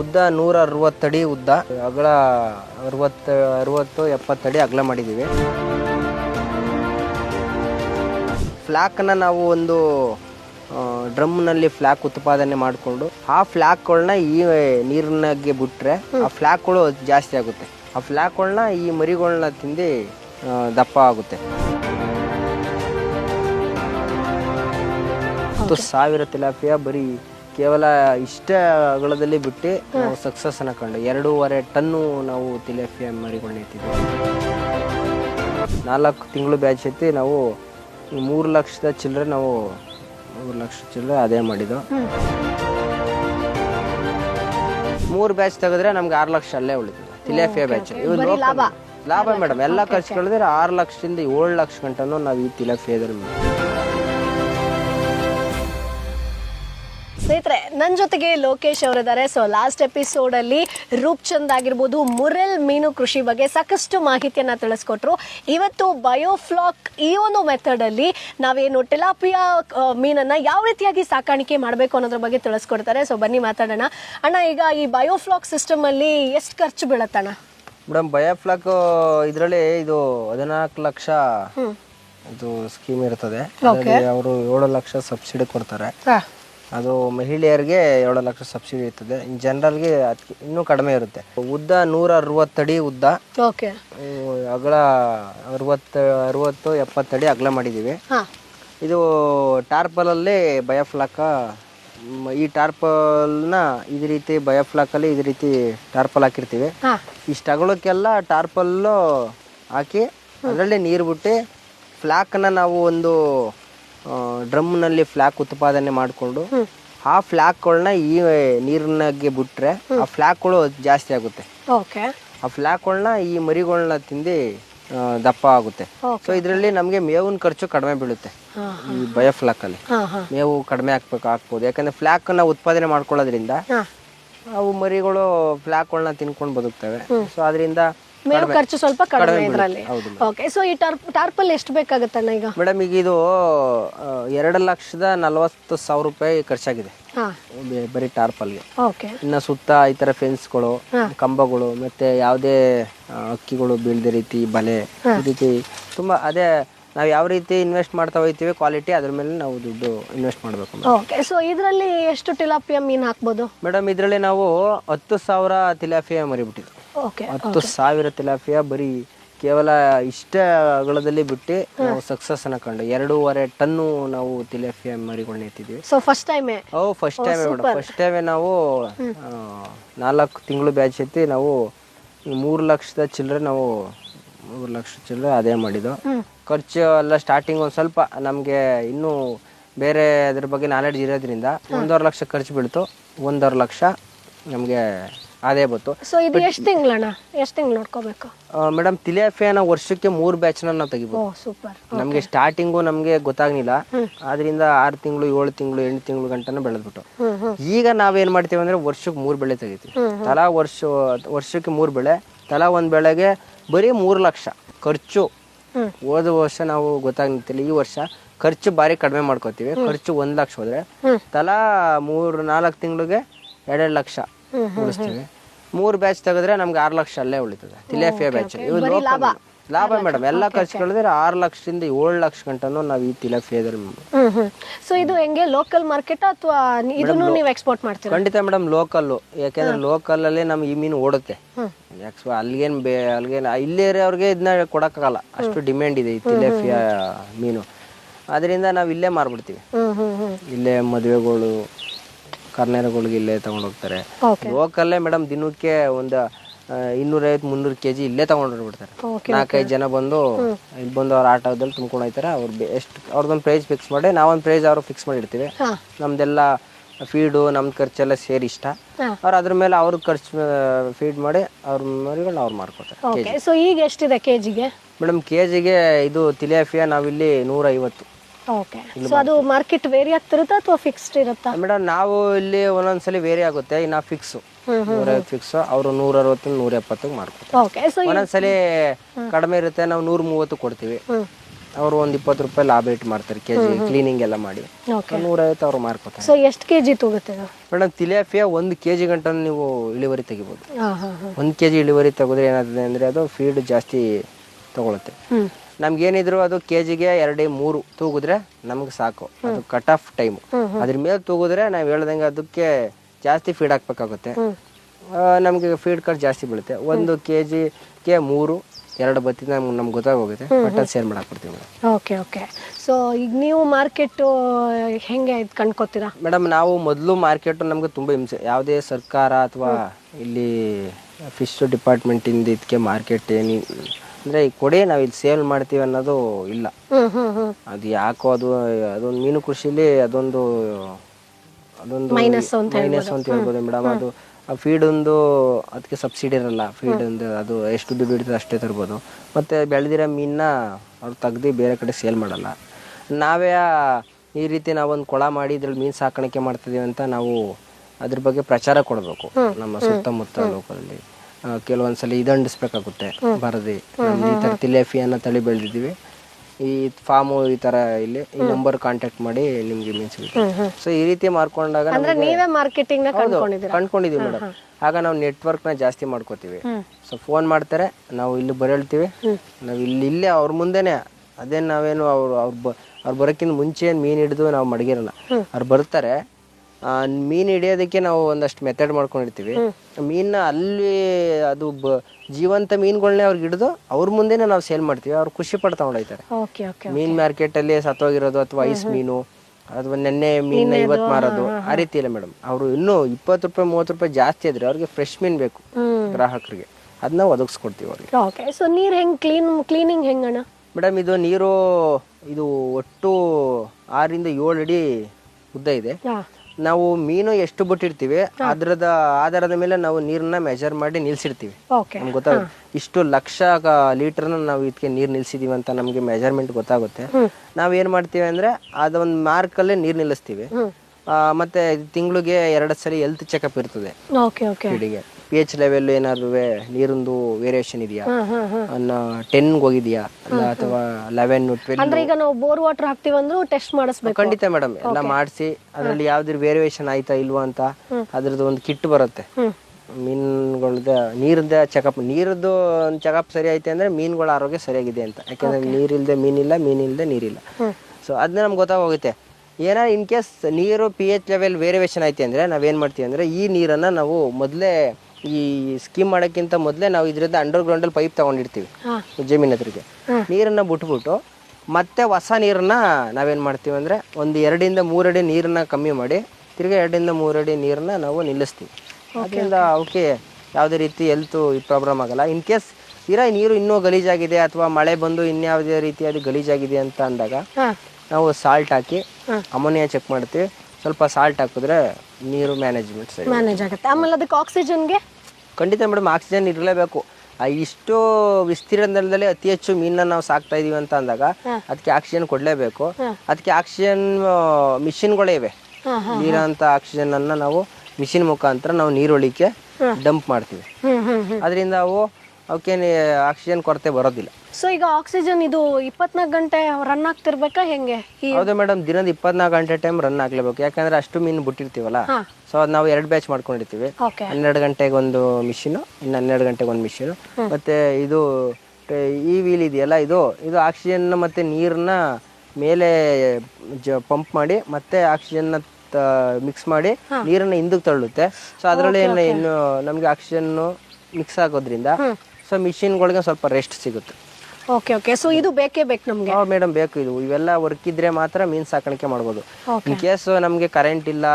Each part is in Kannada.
ಉದ್ದ ನೂರ ಅರವತ್ತಡಿ ಉದ್ದ ಅಗಲ ಅರವತ್ತು ಅರವತ್ತು ಎಪ್ಪತ್ತಡಿ ಅಗಲ ಮಾಡಿದ್ದೀವಿ. ಫ್ಲ್ಯಾಕನ್ನು ನಾವು ಒಂದು ಡ್ರಮ್ನಲ್ಲಿ ಫ್ಲ್ಯಾಕ್ ಉತ್ಪಾದನೆ ಮಾಡಿಕೊಂಡು ಆ ಫ್ಲ್ಯಾಕ್ಗಳನ್ನ ಈ ನೀರಿನಾಗೆ ಬಿಟ್ಟರೆ ಆ ಫ್ಲ್ಯಾಕ್ಗಳು ಜಾಸ್ತಿ ಆಗುತ್ತೆ. ಆ ಫ್ಲ್ಯಾಕ್ಗಳನ್ನ ಈ ಮರಿಗಳನ್ನ ತಿಂದು ದಪ್ಪ ಆಗುತ್ತೆ. ಸಾವಿರ ತಿಲಾಪಿಯ ಬರೀ ಕೇವಲ ಇಷ್ಟೇ ಅಗಳದಲ್ಲಿ ಬಿಟ್ಟು ನಾವು ಸಕ್ಸಸ್ ಅನ್ನ ಕಂಡು ಎರಡೂವರೆ ಟನ್ನು ನಾವು ತಿಲೇಫಿಯ ಮರಿಗಳನ್ನ ಎತ್ತಿದ್ವಿ ನಾಲ್ಕು ತಿಂಗಳು ಬ್ಯಾಚ್ ಐತಿ ನಾವು ಮೂರು ಲಕ್ಷದ ಚಿಲ್ಲರೆ ನಾವು ಮೂರು ಲಕ್ಷ ಚಿಲ್ಲರೆ ಅದೇ ಮಾಡಿದ್ದು. ಮೂರು ಬ್ಯಾಚ್ ತೆಗೆದ್ರೆ ನಮ್ಗೆ ಆರು ಲಕ್ಷ ಅಲ್ಲೇ ಉಳಿದ ತಿಲೇಫಿಯ ಬ್ಯಾಚ್ ಇವು. ಲಾಭ. ಮೇಡಮ್ ಎಲ್ಲ ಖರ್ಚು ಕಳೆದ್ರೆ ಆರು ಲಕ್ಷದಿಂದ ಏಳು ಲಕ್ಷ ಗಂಟನೂ ನಾವು ಈ ತಿಲಾಪಿಯದಲ್ಲಿ ಸ್ನೇಹಿತರೆ ನನ್ನ ಜೊತೆಗೆ ಲೋಕೇಶ್ ಅವರಿದ್ದಾರೆ ಸೊ ಲಾಸ್ಟ್ ಎಪಿಸೋಡ್ ಅಲ್ಲಿ ರೂಪ್ಚಂದ್ ಆಗಿರ್ಬೋದು ಮುರೆಲ್ ಮೀನು ಕೃಷಿ ಬಗ್ಗೆ ಸಾಕಷ್ಟು ಮಾಹಿತಿಯನ್ನ ತಿಳಿಸ್ಕೊಟ್ರು. ಇವತ್ತು ಬಯೋಫ್ಲಾಕ್ ಈ ಒಂದು ಮೆಥಡ್ ಅಲ್ಲಿ ನಾವೇನು ಟೆಲಾಪಿಯಾ ಮೀನನ್ನು ಯಾವ ರೀತಿಯಾಗಿ ಸಾಕಾಣಿಕೆ ಮಾಡಬೇಕು ಅನ್ನೋದ್ರ ಬಗ್ಗೆ ತಿಳಿಸ್ಕೊಡ್ತಾರೆ. ಸೊ ಬನ್ನಿ ಮಾತಾಡೋಣ. ಅಣ್ಣ ಈಗ ಈ ಬಯೋಫ್ಲಾಕ್ ಸಿಸ್ಟಮ್ ಅಲ್ಲಿ ಎಷ್ಟು ಖರ್ಚು ಬೀಳತ್ತಣ್ಣ? ಮೇಡಮ್ ಬಯೋಫ್ಲಾಕ್ ಇದರಲ್ಲಿ ಇದು ಹದಿನಾಲ್ಕು ಲಕ್ಷ ಇದು ಸ್ಕೀಮ್ ಇರ್ತದೆ. ಅವರು ಏಳು ಲಕ್ಷ ಸಬ್ಸಿಡಿ ಕೊಡ್ತಾರೆ. ಅದು ಮಹಿಳೆಯರಿಗೆ ಏಳು ಲಕ್ಷ ಸಬ್ಸಿಡಿ ಇರ್ತದೆ. ಜನರಲ್ಗೆ ಅದಕ್ಕೆ ಇನ್ನೂ ಕಡಿಮೆ ಇರುತ್ತೆ. ಉದ್ದ ನೂರ ಅರವತ್ತಡಿ ಉದ್ದ. ಓಕೆ. ಹ್ಮ್, ಅಗಲ ಅರವತ್ತು ಅರವತ್ತು ಎಪ್ಪತ್ತಡಿ ಅಗಲ ಮಾಡಿದ್ದೀವಿ. ಹಾ. ಇದು ಟಾರ್ಪಲಲ್ಲಿ ಬಯೋಫ್ಲಾಕ ಮ್, ಈ ಟಾರ್ಪಲ್ನ ಇದೇ ರೀತಿ ಬಯೋಫ್ಲಾಕಲ್ಲಿ ಇದೇ ರೀತಿ ಟಾರ್ಪಲ್ ಹಾಕಿರ್ತೀವಿ. ಹಾ. ಇಷ್ಟು ಅಗಳಕ್ಕೆಲ್ಲ ಟಾರ್ಪಲ್ಲು ಹಾಕಿ ಅದರಲ್ಲಿ ನೀರು ಬಿಟ್ಟು ಫ್ಲಾಕನ್ನು ನಾವು ಒಂದು ಡ್ರಮ್ನಲ್ಲಿ ಫ್ಲಾಕ್ ಉತ್ಪಾದನೆ ಮಾಡಿಕೊಂಡು ಆ ಫ್ಲಾಕ್ಗಳನ್ನ ಈ ನೀರಿನಾಗೆ ಬಿಟ್ರೆ ಆ ಫ್ಲ್ಯಾಕ್ಗಳು ಜಾಸ್ತಿ ಆಗುತ್ತೆ. ಓಕೆ. ಆ ಫ್ಲಾಕ್ಗಳನ್ನ ಈ ಮರಿಗಳನ್ನ ತಿಂದು ದಪ್ಪ ಆಗುತ್ತೆ. ಸೊ ಇದರಲ್ಲಿ ನಮಗೆ ಮೇವಿನ ಖರ್ಚು ಕಡಿಮೆ ಬೀಳುತ್ತೆ ಈ ಬಯೋಫ್ಲಾಕಲ್ಲಿ. ಫ್ಲಾಕ್ ಅಲ್ಲಿ ಮೇವು ಕಡಿಮೆ ಹಾಕ್ಬೇಕು ಹಾಕ್ಬೋದು ಯಾಕಂದ್ರೆ ಫ್ಲ್ಯಾಕನ್ನ ಉತ್ಪಾದನೆ ಮಾಡ್ಕೊಳ್ಳೋದ್ರಿಂದ ಅವು ಮರಿಗಳು ಫ್ಲಾಕ್ಗಳನ್ನ ತಿನ್ಕೊಂಡು ಬದುಕ್ತವೆ. ಸೊ ಅದರಿಂದ ಮೇವು ಖರ್ಚು ಸ್ವಲ್ಪ ಕಡಿಮೆ ಇದರಲ್ಲಿ. ಓಕೆ ಸೊ ಈ ಟಾರ್ಪ್ ಟಾರ್ಪಲ್ ಎಷ್ಟು ಬೇಕಾಗುತ್ತಣ್ಣ ಈಗ? ಮೇಡಮ್ ಈಗ ಇದು ಎರಡು ಲಕ್ಷದ ನಲವತ್ತು ಸಾವಿರ ರೂಪಾಯಿ ಖರ್ಚಾಗಿದೆ. ಬರೀ ಟಾರ್ಪಲ್ಗೆ. ಓಕೆ ಇನ್ನ ಸುತ್ತ ಈ ಫೆನ್ಸ್ ಫೆನ್ಸ್ಗಳು ಕಂಬಗಳು ಮತ್ತೆ ಯಾವುದೇ ಅಕ್ಕಿಗಳು ಬೀಳದ ರೀತಿ ಬಲೆ ಈ ರೀತಿ ತುಂಬಾ ಅದೇ ನಾವು ಯಾವ ರೀತಿ ಇನ್ವೆಸ್ಟ್ ಮಾಡ್ತಾ ಹೋಗ್ತೀವಿ ಕ್ವಾಲಿಟಿ ಅದ್ರ ಮೇಲೆ ನಾವು ದುಡ್ಡು ಇನ್ವೆಸ್ಟ್ ಮಾಡಬೇಕು ಓಕೆ ಸೊ ಇದರಲ್ಲಿ ಎಷ್ಟು ಟಿಲಾಪಿಯಾ ಮೀನ್ ಹಾಕ್ಬೋದು? ಮೇಡಮ್ ಇದರಲ್ಲಿ ನಾವು ಹತ್ತು ಸಾವಿರ ತಿಲಾಫಿಯಾ ಮರಿಬಿಟ್ಟಿದ್ವಿ ಹತ್ತು ಸಾವಿರ ತಿಲಾಫಿಯಾ ಬರೀ ಕೇವಲ ಇಷ್ಟೇ ಅಗಳದಲ್ಲಿ ಬಿಟ್ಟು ನಾವು ಸಕ್ಸಸ್ ಅನ್ನ ಕಂಡು ಎರಡೂವರೆ ಟನ್ನು ನಾವು ತಿಲಾಫಿಯಾ ಮರಿಗಳನ್ನ ಎತ್ತಿದ್ವಿ ಸೊ ಫಸ್ಟ್ ಟೈಮೇ oh first time madam first ಟೈಮೇ ನಾವು ನಾಲ್ಕು ತಿಂಗಳು ಬ್ಯಾಚ್ ಐತಿ ನಾವು ಮೂರು ಲಕ್ಷದ ಚಿಲ್ಲರೆ ನಾವು ಮೂರು ಲಕ್ಷ ಚಿಲ್ಲರೆ ಅದೇ ಮಾಡಿದ್ದು. ಖರ್ಚು ಎಲ್ಲ ಸ್ಟಾರ್ಟಿಂಗ್ ಒಂದು ಸ್ವಲ್ಪ ನಮಗೆ ಇನ್ನೂ ಬೇರೆ ಅದ್ರ ಬಗ್ಗೆ ನಾಲೆಡ್ಜ್ ಇರೋದ್ರಿಂದ ಒಂದೂವರೆ ಲಕ್ಷ ಖರ್ಚು ಬೀಳ್ತು. ಒಂದೂವರೆ ಲಕ್ಷ ನಮಗೆ ಅದೇ ಬಂತು. ಸೊ ಇದು ಎಷ್ಟು ತಿಂಗಳಣ್ಣ? ಎಷ್ಟು ತಿಂಗಳು ನೋಡ್ಕೋಬೇಕು? ಮೇಡಮ್ ತಿಲಿಯಾಫಿಯಾನ ವರ್ಷಕ್ಕೆ ಮೂರು ಬ್ಯಾಚ್ನ ನಾವು ಓ ತೆಗಿಬೋದು ಸೂಪರ್ ನಮಗೆ ಸ್ಟಾರ್ಟಿಂಗು ನಮಗೆ ಗೊತ್ತಾಗ್ಲಿಲ್ಲ. ಆದ್ರಿಂದ ಆರು ತಿಂಗಳು ಏಳು ತಿಂಗಳು ಎಂಟು ತಿಂಗಳು ಗಂಟನ ಬೆಳೆದ್ಬಿಟ್ಟು. ಈಗ ನಾವೇನ್ ಮಾಡ್ತೀವಿ ಅಂದ್ರೆ ವರ್ಷಕ್ಕೆ ಮೂರು ಬೆಳೆ ತೆಗಿತೀವಿ. ತಲಾ ವರ್ಷ ವರ್ಷಕ್ಕೆ ಮೂರು ಬೆಳೆ ತಲಾ ಒಂದು ಬೆಳೆಗೆ ಬರೀ ಮೂರು ಲಕ್ಷ ಖರ್ಚು. ಹೋದ ವರ್ಷ ನಾವು ಗೊತ್ತಾಗ್ತಿಲ್ಲ ಈ ವರ್ಷ ಖರ್ಚು ಬಾರಿ ಕಡಿಮೆ ಮಾಡ್ಕೋತೀವಿ. ಖರ್ಚು ಒಂದ್ ಲಕ್ಷ ಹೋದ್ರೆ ತಲಾ ಮೂರು ನಾಲ್ಕು ತಿಂಗಳಿಗೆ ಎರಡೆರಡು ಲಕ್ಷ. ಉಳಿಸ್ತೀವಿ. ಮೂರು ಬ್ಯಾಚ್ ತೆಗೆದ್ರೆ ನಮ್ಗೆ ಆರು ಲಕ್ಷ ಅಲ್ಲೇ ಉಳಿತದೆ. ತಿಲಾಫಿಯಾ ಬ್ಯಾಚ್ ಇವು. ಲಾಭ. ಮೇಡಮ್ ಎಲ್ಲ ಖರ್ಚು ಕಳೆದ್ರೆ ಆರು ಲಕ್ಷದಿಂದ ಏಳು ಲಕ್ಷ ಗಂಟನು ನಾವು ಈ ತಿಲಾಫಿಯಾದಲ್ಲಿ ಸೊ ಇದು ಹೆಂಗೆ ಲೋಕಲ್ ಮಾರ್ಕೆಟ್ ಅಥವಾ ಇದನ್ನು ನೀವು ಎಕ್ಸ್ಪೋರ್ಟ್ ಮಾಡ್ತೀರಾ? ಖಂಡಿತ ಮೇಡಮ್ ಲೋಕಲ್ ಯಾಕೆಂದ್ರೆ ಲೋಕಲ್ ಅಲ್ಲಿ ನಮ್ಗೆ ಈ ಮೀನು ಓಡುತ್ತೆ. ಅಲ್ಲಿಗೇನ್ ಬೇ ಅಲ್ಲಿಗೇನು ಇಲ್ಲೇ ಅವ್ರಿಗೆ ಇದನ್ನ ಕೊಡಕ್ಕಾಗಲ್ಲ. ಅಷ್ಟು ಡಿಮ್ಯಾಂಡ್ ಇದೆ ಈ ತಿಲೇಫಿಯಾ ಮೀನು. ಅದರಿಂದ ನಾವು ಇಲ್ಲೇ ಮಾರ್ಬಿಡ್ತೀವಿ. ಇಲ್ಲೇ ಮದುವೆಗಳು ಕರ್ನೇರಗಳಿಗೆ ಇಲ್ಲೇ ತಗೊಂಡು ಹೋಗ್ತಾರೆ ಓಕೆ ಲೋಕಲ್ಲೇ ಮೇಡಮ್ ದಿನಕ್ಕೆ ಒಂದು ಇನ್ನೂರೈವತ್ತು ಮುನ್ನೂರು ಕೆಜಿ ಇಲ್ಲೇ ತಗೊಂಡು ಹೋಗ್ಬಿಡ್ತಾರೆ ಓಕೆ ನಾಲ್ಕೈದು ಜನ ಬಂದು ಇಲ್ಲಿ ಬಂದು ಅವ್ರ ಆಟೋದಲ್ಲಿ ತುಂಬ್ಕೊಂಡು ಅವ್ರು ಎಷ್ಟು ಅವ್ರದ್ದೊಂದು ಪ್ರೈಸ್ ಫಿಕ್ಸ್ ಮಾಡಿ ನಾವೊಂದು ಪ್ರೈಸ್ ಅವ್ರು ಫಿಕ್ಸ್ ಮಾಡಿರ್ತೀವಿ ನಮ್ದೆಲ್ಲ ಫೀಡು ನಮ್ಮ ಖರ್ಚೆಲ್ಲ ಸೇರಿ ಇಷ್ಟ. ಅವ್ರು ಅದ್ರ ಮೇಲೆ ಅವ್ರ ಖರ್ಚು ಫೀಡ್ ಮಾಡಿ ಅವ್ರ ಮರಿಗಳನ್ನ ಅವ್ರು ಮಾಡ್ಕೊತಾರೆ ಸೊ ಈಗ ಎಷ್ಟಿದೆ ಕೆ ಜಿಗೆ ಮೇಡಮ್ ಕೆ ಜಿಗೆ ಇದು ತಿಲಿಯಾಫಿಯಾ ನಾವಿಲ್ಲಿ ನೂರ ಐವತ್ತು ಓಕೆ. ಸೊ ಅದು ಮಾರ್ಕೆಟ್ ವೇರಿ ಆಗ್ತಿರುತ್ತಾ ಅಥವಾ ಫಿಕ್ಸ್ಡ್ ಇರುತ್ತಾ? ಮೇಡಮ್ ನಾವು ಇಲ್ಲಿ ಒಂದೊಂದ್ಸಲಿ ವೇರಿ ಆಗುತ್ತೆ. ಇನ್ನ ಫಿಕ್ಸ್ ನೂರೈವತ್ತು ಫಿಕ್ಸ್ ಅವರು ನೂರ ಅರವತ್ತು ನೂರ ಎಪ್ಪತ್ತಿಗೆ ಮಾಡ್ಕೊತಾರೆ ಓಕೆ ಸೊ ಒಂದೊಂದ್ಸಲಿ ಕಡಿಮೆ ಇರುತ್ತೆ. ನಾವು ನೂರ ಮೂವತ್ತು ಕೊಡ್ತೀವಿ ಅವರು ಒಂದು ಇಪ್ಪತ್ತು ರೂಪಾಯಿ ಲಾಭ ಇಟ್ಟು ಮಾಡ್ತಾರೆ ಕೆಜಿ ಕ್ಲೀನಿಂಗ್ ಎಲ್ಲ ಮಾಡಿ. ಓಕೆ. ನೂರೈವತ್ತು ಅವ್ರು ಮಾರ್ಕೋತಾರೆ ಸೊ ಎಷ್ಟು ಕೆಜಿ ತಗೋತೆ ಮೇಡಮ್ ತಿಲಾಪಿಯ ಒಂದು ಕೆ ಜಿ ಗಂಟ ನೀವು ಇಳುವರಿ ತೆಗಿಬೋದು. ಒಂದ್ ಹಾಂ ಹಾಂ. ಒಂದು ಕೆ ಜಿ ಇಳುವರಿ ತೆಗೆದ್ರೆ ಏನಾಗ್ತದೆ ಅಂದ್ರೆ ಅದು ಫೀಡ್ ಜಾಸ್ತಿ ತಗೊಳುತ್ತೆ. ನಮ್ಗೇನಿದ್ರು ಅದು ಕೆ ಜಿಗೆ ಎರಡೇ ಮೂರು ತೂಗಿದ್ರೆ ನಮ್ಗೆ ಸಾಕು. ಅದು ಕಟ್ ಆಫ್ ಟೈಮ್ ಅದ್ರ ಮೇಲೆ ತೂಗಿದ್ರೆ ನಾವು ಹೇಳ್ದಂಗೆ ಅದಕ್ಕೆ ಜಾಸ್ತಿ ಫೀಡ್ ಹಾಕ್ಬೇಕಾಗುತ್ತೆ. ನಮಗೆ ಫೀಡ್ ಕಟ್ ಜಾಸ್ತಿ ಬೀಳುತ್ತೆ. ಒಂದು ಕೆ ಜಿಗೆ ಮೂರು ಎರಡು ಬತ್ತಿ ನಮ್ಗೆ ನಮ್ಗೆ ಗೊತ್ತಾಗೋಗುತ್ತೆ. ಬಟ್ ಅದು ಸೇಲ್ ಮಾಡಾಕ್ಬಿಡ್ತೀವಿ ಮೇಡಮ್. Okay okay. ಸೊ ಈಗ ನೀವು ಮಾರ್ಕೆಟು ಹೆಂಗೆ ಇದು ಕಂಡ್ಕೋತೀರಾ? ಮೇಡಮ್ ನಾವು ಮೊದಲು ಮಾರ್ಕೆಟು ನಮ್ಗೆ ತುಂಬ ಹಿಂಸೆ. ಯಾವುದೇ ಸರ್ಕಾರ ಅಥವಾ ಇಲ್ಲಿ ಫಿಶ್ ಡಿಪಾರ್ಟ್ಮೆಂಟಿಂದ ಇದಕ್ಕೆ ಮಾರ್ಕೆಟ್ ಏನು ಅಂದರೆ ಕೊಡೆ ನಾವು ಇಲ್ಲಿ ಸೇಲ್ ಮಾಡ್ತೀವಿ ಅನ್ನೋದು ಇಲ್ಲ. ಅದ್ ಅದು ಯಾಕೋ ಅದು ಅದೊಂದು ಮೀನು ಕೃಷಿಲಿ ಅದೊಂದು ಅದೊಂದು Minus ಅಂತ ಮೈನಸ್ ಅಂತ ಹೇಳ್ಬೋದು ಮೇಡಮ್. ಅದು ಆ ಫೀಡ್ ಒಂದು ಅದಕ್ಕೆ ಸಬ್ಸಿಡಿ ಇರಲ್ಲ. ಫೀಡ್ ಒಂದು ಅದು ಎಷ್ಟು ದುಡ್ಡು ಹಿಡಿತದೆ ಅಷ್ಟೇ ತರ್ಬೋದು. ಮತ್ತು ಬೆಳೆದಿರೋ ಮೀನ್ನ ಅವ್ರು ತೆಗ್ದು ಬೇರೆ ಕಡೆ ಸೇಲ್ ಮಾಡಲ್ಲ. ನಾವೇ ಆ- ಈ ರೀತಿ ನಾವೊಂದು ಕೊಳ ಮಾಡಿ ಇದ್ರಲ್ಲಿ ಮೀನು ಸಾಕಾಣಿಕೆ ಮಾಡ್ತಿದ್ದೀವಿ ಅಂತ ನಾವು ಅದ್ರ ಬಗ್ಗೆ ಪ್ರಚಾರ ಕೊಡಬೇಕು. ನಮ್ಮ ಸುತ್ತಮುತ್ತ ಲೋಕಲಲ್ಲಿ ಕೆಲವೊಂದ್ಸಲ ಇದಂಡಿಸ್ಬೇಕಾಗುತ್ತೆ. ಬರದಿ. ನಮ್ದು ಈ ಥರ ತಿಲೇಫಿ ಅನ್ನೋ ತಳಿ ಬೆಳೆದಿದ್ದೀವಿ. ಈ ಫಾರ್ಮು ಈ ತರ ಇಲ್ಲಿ ಈ ನಂಬರ್ ಕಾಂಟ್ಯಾಕ್ಟ್ ಮಾಡಿ ನಿಮ್ಗೆ ಮೀನ್ ಸಿಗುತ್ತೆ ಸೊ ಈ ರೀತಿ ಮಾಡ್ಕೊಂಡಾಗ ಅಂದ್ರೆ ನೀವೇ ಮಾರ್ಕೆಟಿಂಗ್ನ ಕಂಡ್ಕೊಂಡಿದೀವಿ ಮೇಡಮ್ ಆಗ ನಾವು ನ ಜಾಸ್ತಿ ಮಾಡ್ಕೋತೀವಿ. ಸೊ ಫೋನ್ ಮಾಡ್ತಾರೆ ನಾವು ಇಲ್ಲಿ ಬರಳ್ತೀವಿ. ನಾವು ಇಲ್ಲಿ ಇಲ್ಲೇ ಅವ್ರ ಮುಂದೆನೆ ಅದೇ ನಾವೇನು ಅವ್ರು ಅವ್ರು ಅವ್ರು ಬರೋಕ್ಕಿಂತ ಮುಂಚೆ ಏನು ಮೀನು ಹಿಡಿದು ನಾವು ಮಡಗಿರಲ್ಲ. ಅವ್ರು ಬರ್ತಾರೆ ಮೀನ್ ಹಿಡಿಯೋದಕ್ಕೆ ನಾವು ಒಂದಷ್ಟು ಮೆಥಡ್ ಮಾಡ್ಕೊಂಡಿರ್ತೀವಿ. ಮೀನ್ ಅಲ್ಲಿ ಅದು ಬ ಜೀವಂತ ಮೀನುಗಳನ್ನೇ ಅವ್ರಿಗೆ ಹಿಡಿದು ಅವ್ರ ಮುಂದೆನೆ ನಾವು ಸೇಲ್ ಮಾಡ್ತೀವಿ. ಅವ್ರು ಖುಷಿ ಪಡ್ತಾ ತಗೊಂಡೋಗ್ತಾರೆ ಓಕೆ ಓಕೆ ಮೀನ್ ಮಾರ್ಕೆಟ್ ಅಲ್ಲಿ ಸತ್ತೋಗಿರೋದು ಅಥವಾ ಐಸ್ ಮೀನು ಅಥವಾ ನೆನ್ನೆ ಮೀನ್ ಇವತ್ತು ಮಾರೋದು ಆ ರೀತಿ ಇಲ್ಲ ಮೇಡಮ್. ಅವರು ಇನ್ನೂ ಇಪ್ಪತ್ತು ರೂಪಾಯಿ ಮೂವತ್ತು ರೂಪಾಯಿ ಜಾಸ್ತಿ ಇದ್ರೆ ಅವ್ರಿಗೆ ಫ್ರೆಶ್ ಮೀನ್ ಬೇಕು ಗ್ರಾಹಕರಿಗೆ. ಅದನ್ನ ಒದಗಿಸ್ಕೊಡ್ತೀವಿ ಅವ್ರಿಗೆ. ಓಕೆ ಸೊ ನೀರ್ ಹೆಂಗ್ ಕ್ಲೀನ್ ಕ್ಲೀನಿಂಗ್ ಹೆಂಗಣ್ಣ? ಮೇಡಮ್ ಇದು ನೀರು ಇದು ಒಟ್ಟು ಆರಿಂದ ಏಳು ಅಡಿ ಉದ್ದ ಇದೆ. ಹಾ ನಾವು ಮೀನು ಎಷ್ಟು ಬಿಟ್ಟಿರ್ತೀವಿ ಅದ್ರದ ಆಧಾರದ ಮೇಲೆ ನಾವು ನೀರನ್ನ ಮೆಜರ್ ಮಾಡಿ ನಿಲ್ಸಿರ್ತೀವಿ. ಓಕೆ ನಮ್ಗೆ ಗೊತ್ತಾಗುತ್ತೆ ಇಷ್ಟು ಲಕ್ಷ ಲೀಟರ್ನ ನಾವು ಇದಕ್ಕೆ ನೀರು ನಿಲ್ಸಿದೀವಿ ಅಂತ ನಮಗೆ ಮೆಜರ್ಮೆಂಟ್ ಗೊತ್ತಾಗುತ್ತೆ. ನಾವ್ ಏನ್ ಮಾಡ್ತೀವಿ ಅಂದ್ರೆ ಅದೊಂದು ಮಾರ್ಕಲ್ಲೇ ನೀರ್ ನಿಲ್ಲಿಸ್ತೀವಿ. ಮತ್ತೆ ತಿಂಗಳಿಗೆ ಎರಡು ಸರಿ ಹೆಲ್ತ್ ಚೆಕಪ್ ಇರ್ತದೆ ಓಕೆ ಓಕೆ ಕಿಡಿಗೆ ಪಿ ಎಚ್ ಲೆವೆಲ್ ಏನಾದ್ರು ನೀರಿಂದು ವೇರಿಯೇಷನ್ ಇದೆಯಾ? ಅನ್ನ ಟೆನ್ಗೆ ಹೋಗಿದ್ಯಾ? ಅಲ್ಲ ಅಥವಾ ಲೆವೆನ್ ಟ್ವೆಲ್ ಅಂದ್ರೆ ಈಗ ನಾವು ಬೋರ್ ವಾಟರ್ ಹಾಕ್ತಿವಂದ್ರು ಟೆಸ್ಟ್ ಮಾಡಿಸ್ಬೇಕು. ಖಂಡಿತ ಮೇಡಮ್ ಎಲ್ಲ ಮಾಡಿಸಿ ಅದರಲ್ಲಿ ಯಾವ್ದ್ರ ವೇರಿಯೇಷನ್ ಆಯ್ತಾ ಇಲ್ವಾ ಅಂತ ಅದ್ರದ್ದು ಒಂದು ಕಿಟ್ ಬರುತ್ತೆ. ಮೀನುಗಳದ ನೀರದ ಚೆಕಪ್ ನೀರದ್ದು ಒಂದು ಚೆಕಪ್ ಸರಿ ಐತೆ ಅಂದ್ರೆ ಮೀನುಗಳ ಆರೋಗ್ಯ ಸರಿಯಾಗಿದೆ ಅಂತ. ಯಾಕಂದ್ರೆ ನೀರಿಲ್ದೆ ಮೀನಿಲ್ಲ ಮೀನಿಲ್ದೆ ನೀರಿಲ್ಲ. ಸೊ ಅದನ್ನ ನಮ್ಗೆ ಗೊತ್ತಾಗೋಗುತ್ತೆ. ಏನಾರ ಇನ್ ಕೇಸ್ ನೀರು ಪಿ ಎಚ್ ಲೆವೆಲ್ ವೇರಿಯೇಷನ್ ಐತೆ ಅಂದ್ರೆ ನಾವೇನ್ ಮಾಡ್ತೀವಿ ಅಂದ್ರೆ ಈ ನೀರನ್ನ ನಾವು ಮೊದಲೇ ಈ ಸ್ಕೀಮ್ ಮಾಡೋಕ್ಕಿಂತ ಮೊದಲೇ ನಾವು ಇದರಿಂದ ಅಂಡರ್ ಗ್ರೌಂಡಲ್ಲಿ ಪೈಪ್ ತಗೊಂಡಿರ್ತೀವಿ. ಜಮೀನ್ ಹತ್ರಕ್ಕೆ ನೀರನ್ನ ಬಿಟ್ಬಿಟ್ಟು ಮತ್ತೆ ಹೊಸ ನೀರನ್ನ ನಾವೇನು ಮಾಡ್ತೀವಿ ಅಂದ್ರೆ ಒಂದು ಎರಡರಿಂದ ಮೂರಡಿ ನೀರನ್ನ ಕಮ್ಮಿ ಮಾಡಿ ತಿರ್ಗಿ ಎರಡರಿಂದ ಮೂರಡಿ ನೀರನ್ನ ನಾವು ನಿಲ್ಲಿಸ್ತೀವಿ. ಅದರಿಂದ ಅವಕ್ಕೆ ಯಾವುದೇ ರೀತಿ ಹೆಲ್ತ್ ಪ್ರಾಬ್ಲಮ್ ಆಗಲ್ಲ. ಇನ್ ಕೇಸ್ ತೀರಾ ನೀರು ಇನ್ನೂ ಗಲೀಜಾಗಿದೆ ಅಥವಾ ಮಳೆ ಬಂದು ಇನ್ಯಾವುದೇ ರೀತಿಯಾದ ಗಲೀಜಾಗಿದೆ ಅಂತ ಅಂದಾಗ ನಾವು ಸಾಲ್ಟ್ ಹಾಕಿ ಅಮೋನಿಯಾ ಚೆಕ್ ಮಾಡ್ತೀವಿ. ಸ್ವಲ್ಪ ಸಾಲ್ಟ್ ಹಾಕಿದ್ರೆ ನೀರು ಮ್ಯಾನೇಜ್ಮೆಂಟ್ ಮ್ಯಾನೇಜ್ ಆಗುತ್ತೆ. ಆಮೇಲೆ ಅದಕ್ಕೆ ಆಕ್ಸಿಜನ್ಗೆ ಖಂಡಿತ ಮೇಡಮ್ ಆಕ್ಸಿಜನ್ ಇರಲೇಬೇಕು. ಇಷ್ಟು ವಿಸ್ತೀರ್ಣದಲ್ಲಿ ಅತಿ ಹೆಚ್ಚು ಮೀನನ್ನ ನಾವು ಸಾಕ್ತಾ ಇದೀವಿ ಅಂತ ಅಂದಾಗ ಅದಕ್ಕೆ ಆಕ್ಸಿಜನ್ ಕೊಡಲೇಬೇಕು. ಅದಕ್ಕೆ ಆಕ್ಸಿಜನ್ ಮಿಷಿನ್ಗಳೇ ಇವೆ. ನೀರಂತ ಆಕ್ಸಿಜನ್ ಅನ್ನ ನಾವು ಮಿಷಿನ್ ಮುಖಾಂತರ ನಾವು ನೀರೊಳಿಕೆ ಡಂಪ್ ಮಾಡ್ತೀವಿ. ಅದರಿಂದ ಅವು ಅವಕ್ಕೆ ಆಕ್ಸಿಜನ್ ಕೊರತೆ ಬರೋದಿಲ್ಲ. ಸೊ ಈಗ ಆಕ್ಸಿಜನ್ ಇದು ಇಪ್ಪತ್ನಾಲ್ಕು ಗಂಟೆ ರನ್ ಆಗ್ತಿರ್ಬೇಕಾ ಹೆಂಗೆ? ಈ ಹೌದು ಮೇಡಮ್ ದಿನದ ಇಪ್ಪತ್ನಾಲ್ಕು ಗಂಟೆ ಟೈಮ್ ರನ್ ಆಗ್ಲೇಬೇಕು. ಯಾಕಂದ್ರೆ ಅಷ್ಟು ಮೀನು ಬಿಟ್ಟಿರ್ತೀವಲ್ಲ ಹಾ. ಸೊ ಅದು ನಾವು ಎರಡು ಬ್ಯಾಚ್ ಮಾಡ್ಕೊಂಡಿರ್ತೀವಿ. ಓಕೆ ಹನ್ನೆರಡು ಗಂಟೆಗೆ ಒಂದು ಮಿಷಿನು ಇನ್ನು ಹನ್ನೆರಡು ಗಂಟೆಗೆ ಒಂದು ಮಿಷಿನ್ ಮತ್ತೆ ಇದು ಟೆ- ಈ ವೀಲ್ ಇದೆಯಲ್ಲ ಇದು ಇದು ಆಕ್ಸಿಜನ್ ಮತ್ತೆ ನೀರನ್ನ ಮೇಲೆ ಜ ಪಂಪ್ ಮಾಡಿ ಮತ್ತೆ ಆಕ್ಸಿಜನ್ನ ಮಿಕ್ಸ್ ಮಾಡಿ ನೀರನ್ನ ಹಿಂದಕ್ಕೆ ತಳ್ಳುತ್ತೆ. ಸೊ ಅದರಲ್ಲಿ ಇನ್ನು ನಮಗೆ ಆಕ್ಸಿಜನ್ ಮಿಕ್ಸ್ ಆಗೋದ್ರಿಂದ ಸೊ ಮಿಷಿನ್ಗಳಿಗೆ ಸ್ವಲ್ಪ ರೆಸ್ಟ್ ಸಿಗುತ್ತೆ. ಓಕೆ ಓಕೆ ಸೊ ಇದು ಬೇಕೇ ಬೇಕು ನಮಗೆ? ಹೌದು ಮೇಡಮ್ ಬೇಕು ಇದು. ಇವೆಲ್ಲ ವರ್ಕ್ ಇದ್ರೆ ಮಾತ್ರ ಮೀನು ಸಾಕಾಣಿಕೆ ಮಾಡ್ಬೋದು. ಇನ್ ಕೇಸ್ ನಮಗೆ ಕರೆಂಟ್ ಇಲ್ಲ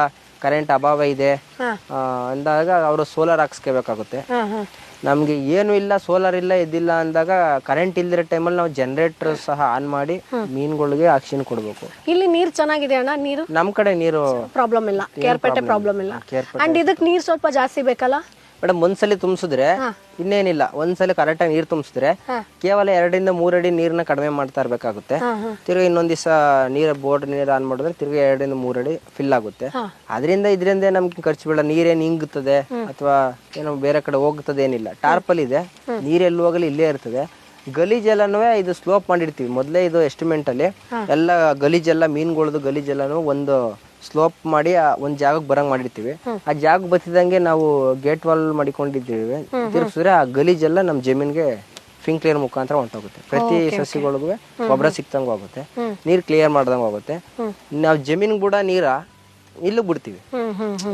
ಕರೆಂಟ್ ಅಭಾವ ಇದೆ ಅಂದಾಗ ಅವರು ಸೋಲಾರ್ ಹಾಕ್ಸ್ಕೋಬೇಕಾಗುತ್ತೆ. ನಮಗೆ ಏನು ಇಲ್ಲ ಸೋಲಾರ್ ಇಲ್ಲ ಇದಿಲ್ಲ ಅಂದಾಗ ಕರೆಂಟ್ ಇಲ್ದಿರೋ ಟೈಮಲ್ಲಿ ನಾವು ಜನರೇಟರ್ ಸಹ ಆನ್ ಮಾಡಿ ಮೀನುಗಳಿಗೆ ಆಕ್ಷನ್ ಕೊಡಬೇಕು. ಇಲ್ಲಿ ನೀರು ಚೆನ್ನಾಗಿದೆ ಅಣ್ಣ ನೀರು? ನಮ್ಮ ಕಡೆ ನೀರು ಪ್ರಾಬ್ಲಮ್ ಇಲ್ಲ. ಕೇರ್ಪೇಟೆ ಪ್ರಾಬ್ಲಮ್ ಇಲ್ಲ. ಅಂಡ್ ಇದಕ್ಕೆ ನೀರು ಸ್ವಲ್ಪ ಜಾಸ್ತಿ ಬೇಕಲ್ಲ? ಮೇಡಮ್ ಒಂದ್ಸಲಿ ತುಂಬಿಸಿದ್ರೆ ಇನ್ನೇನಿಲ್ಲ. ಒಂದ್ಸಲಿ ಕರೆಕ್ಟಾಗಿ ನೀರು ತುಂಬಿಸಿದ್ರೆ ಕೇವಲ ಎರಡರಿಂದ ಮೂರಡಿ ನೀರನ್ನ ಕಡಿಮೆ ಮಾಡ್ತಾ ಇರ್ಬೇಕಾಗುತ್ತೆ. ತಿರ್ಗಿ ಇನ್ನೊಂದ್ ದಿವಸ ನೀರು ಬೋರ್ಡ್ ನೀರ್ ಆನ್ ಮಾಡಿದ್ರೆ ತಿರ್ಗಿ ಎರಡರಿಂದ ಮೂರಡಿ ಫಿಲ್ ಆಗುತ್ತೆ. ಅದರಿಂದ ಇದರಿಂದ ನಮ್ಗೆ ಖರ್ಚು ಬೀಳ ನೀರೇನು ಹಿಂಗುತ್ತದೆ ಅಥವಾ ಏನೋ ಬೇರೆ ಕಡೆ ಹೋಗುತ್ತದೆ ಏನಿಲ್ಲ. ಟಾರ್ಪಲ್ ಇದೆ. ನೀರೆಲ್ಲೂ ಹೋಗಲಿ ಇಲ್ಲೇ ಇರ್ತದೆ. ಗಲೀಜೆಲ್ಲನೂ ಇದು ಸ್ಲೋಪ್ ಮಾಡಿರ್ತೀವಿ. ಮೊದಲೇ ಇದು ಎಸ್ಟಿಮೇಟ್ ಅಲ್ಲಿ ಎಲ್ಲ ಗಲೀಜೆಲ್ಲ ಮೀನುಗಳದ್ದು ಗಲೀಜೆಲ್ಲನೂ ಒಂದು ಸ್ಲೋಪ್ ಮಾಡಿ ಆ ಒಂದ್ ಜಾಗಕ್ಕೆ ಬರಂಗ್ ಮಾಡಿರ್ತೀವಿ. ಆ ಜಾಗ ಬತ್ತಿದಂಗೆ ನಾವು ಗೇಟ್ ವಾಲ್ ಮಾಡಿಕೊಂಡಿದ್ದೀವಿ. ತಿರುಗಿಸಿದ್ರೆ ಆ ಗಲೀಜೆಲ್ಲ ನಮ್ಮ ಜಮೀನ್ಗೆ ಫಿಂಗ್ ಕ್ಲಿಯರ್ ಮುಖಾಂತರ ಹೊಂಟೋಗುತ್ತೆ. ಪ್ರತಿ ಸಸಿಗಳಿಗೂ ಗೊಬ್ಬರ ಸಿಕ್ತಂಗೆ ಹೋಗುತ್ತೆ. ನೀರು ಕ್ಲಿಯರ್ ಮಾಡ್ದಂಗೆ ಹೋಗುತ್ತೆ. ನಾವು ಜಮೀನ್ ಕೂಡ ನೀರ ಇಲ್ಲಿ ಬಿಡ್ತೀವಿ.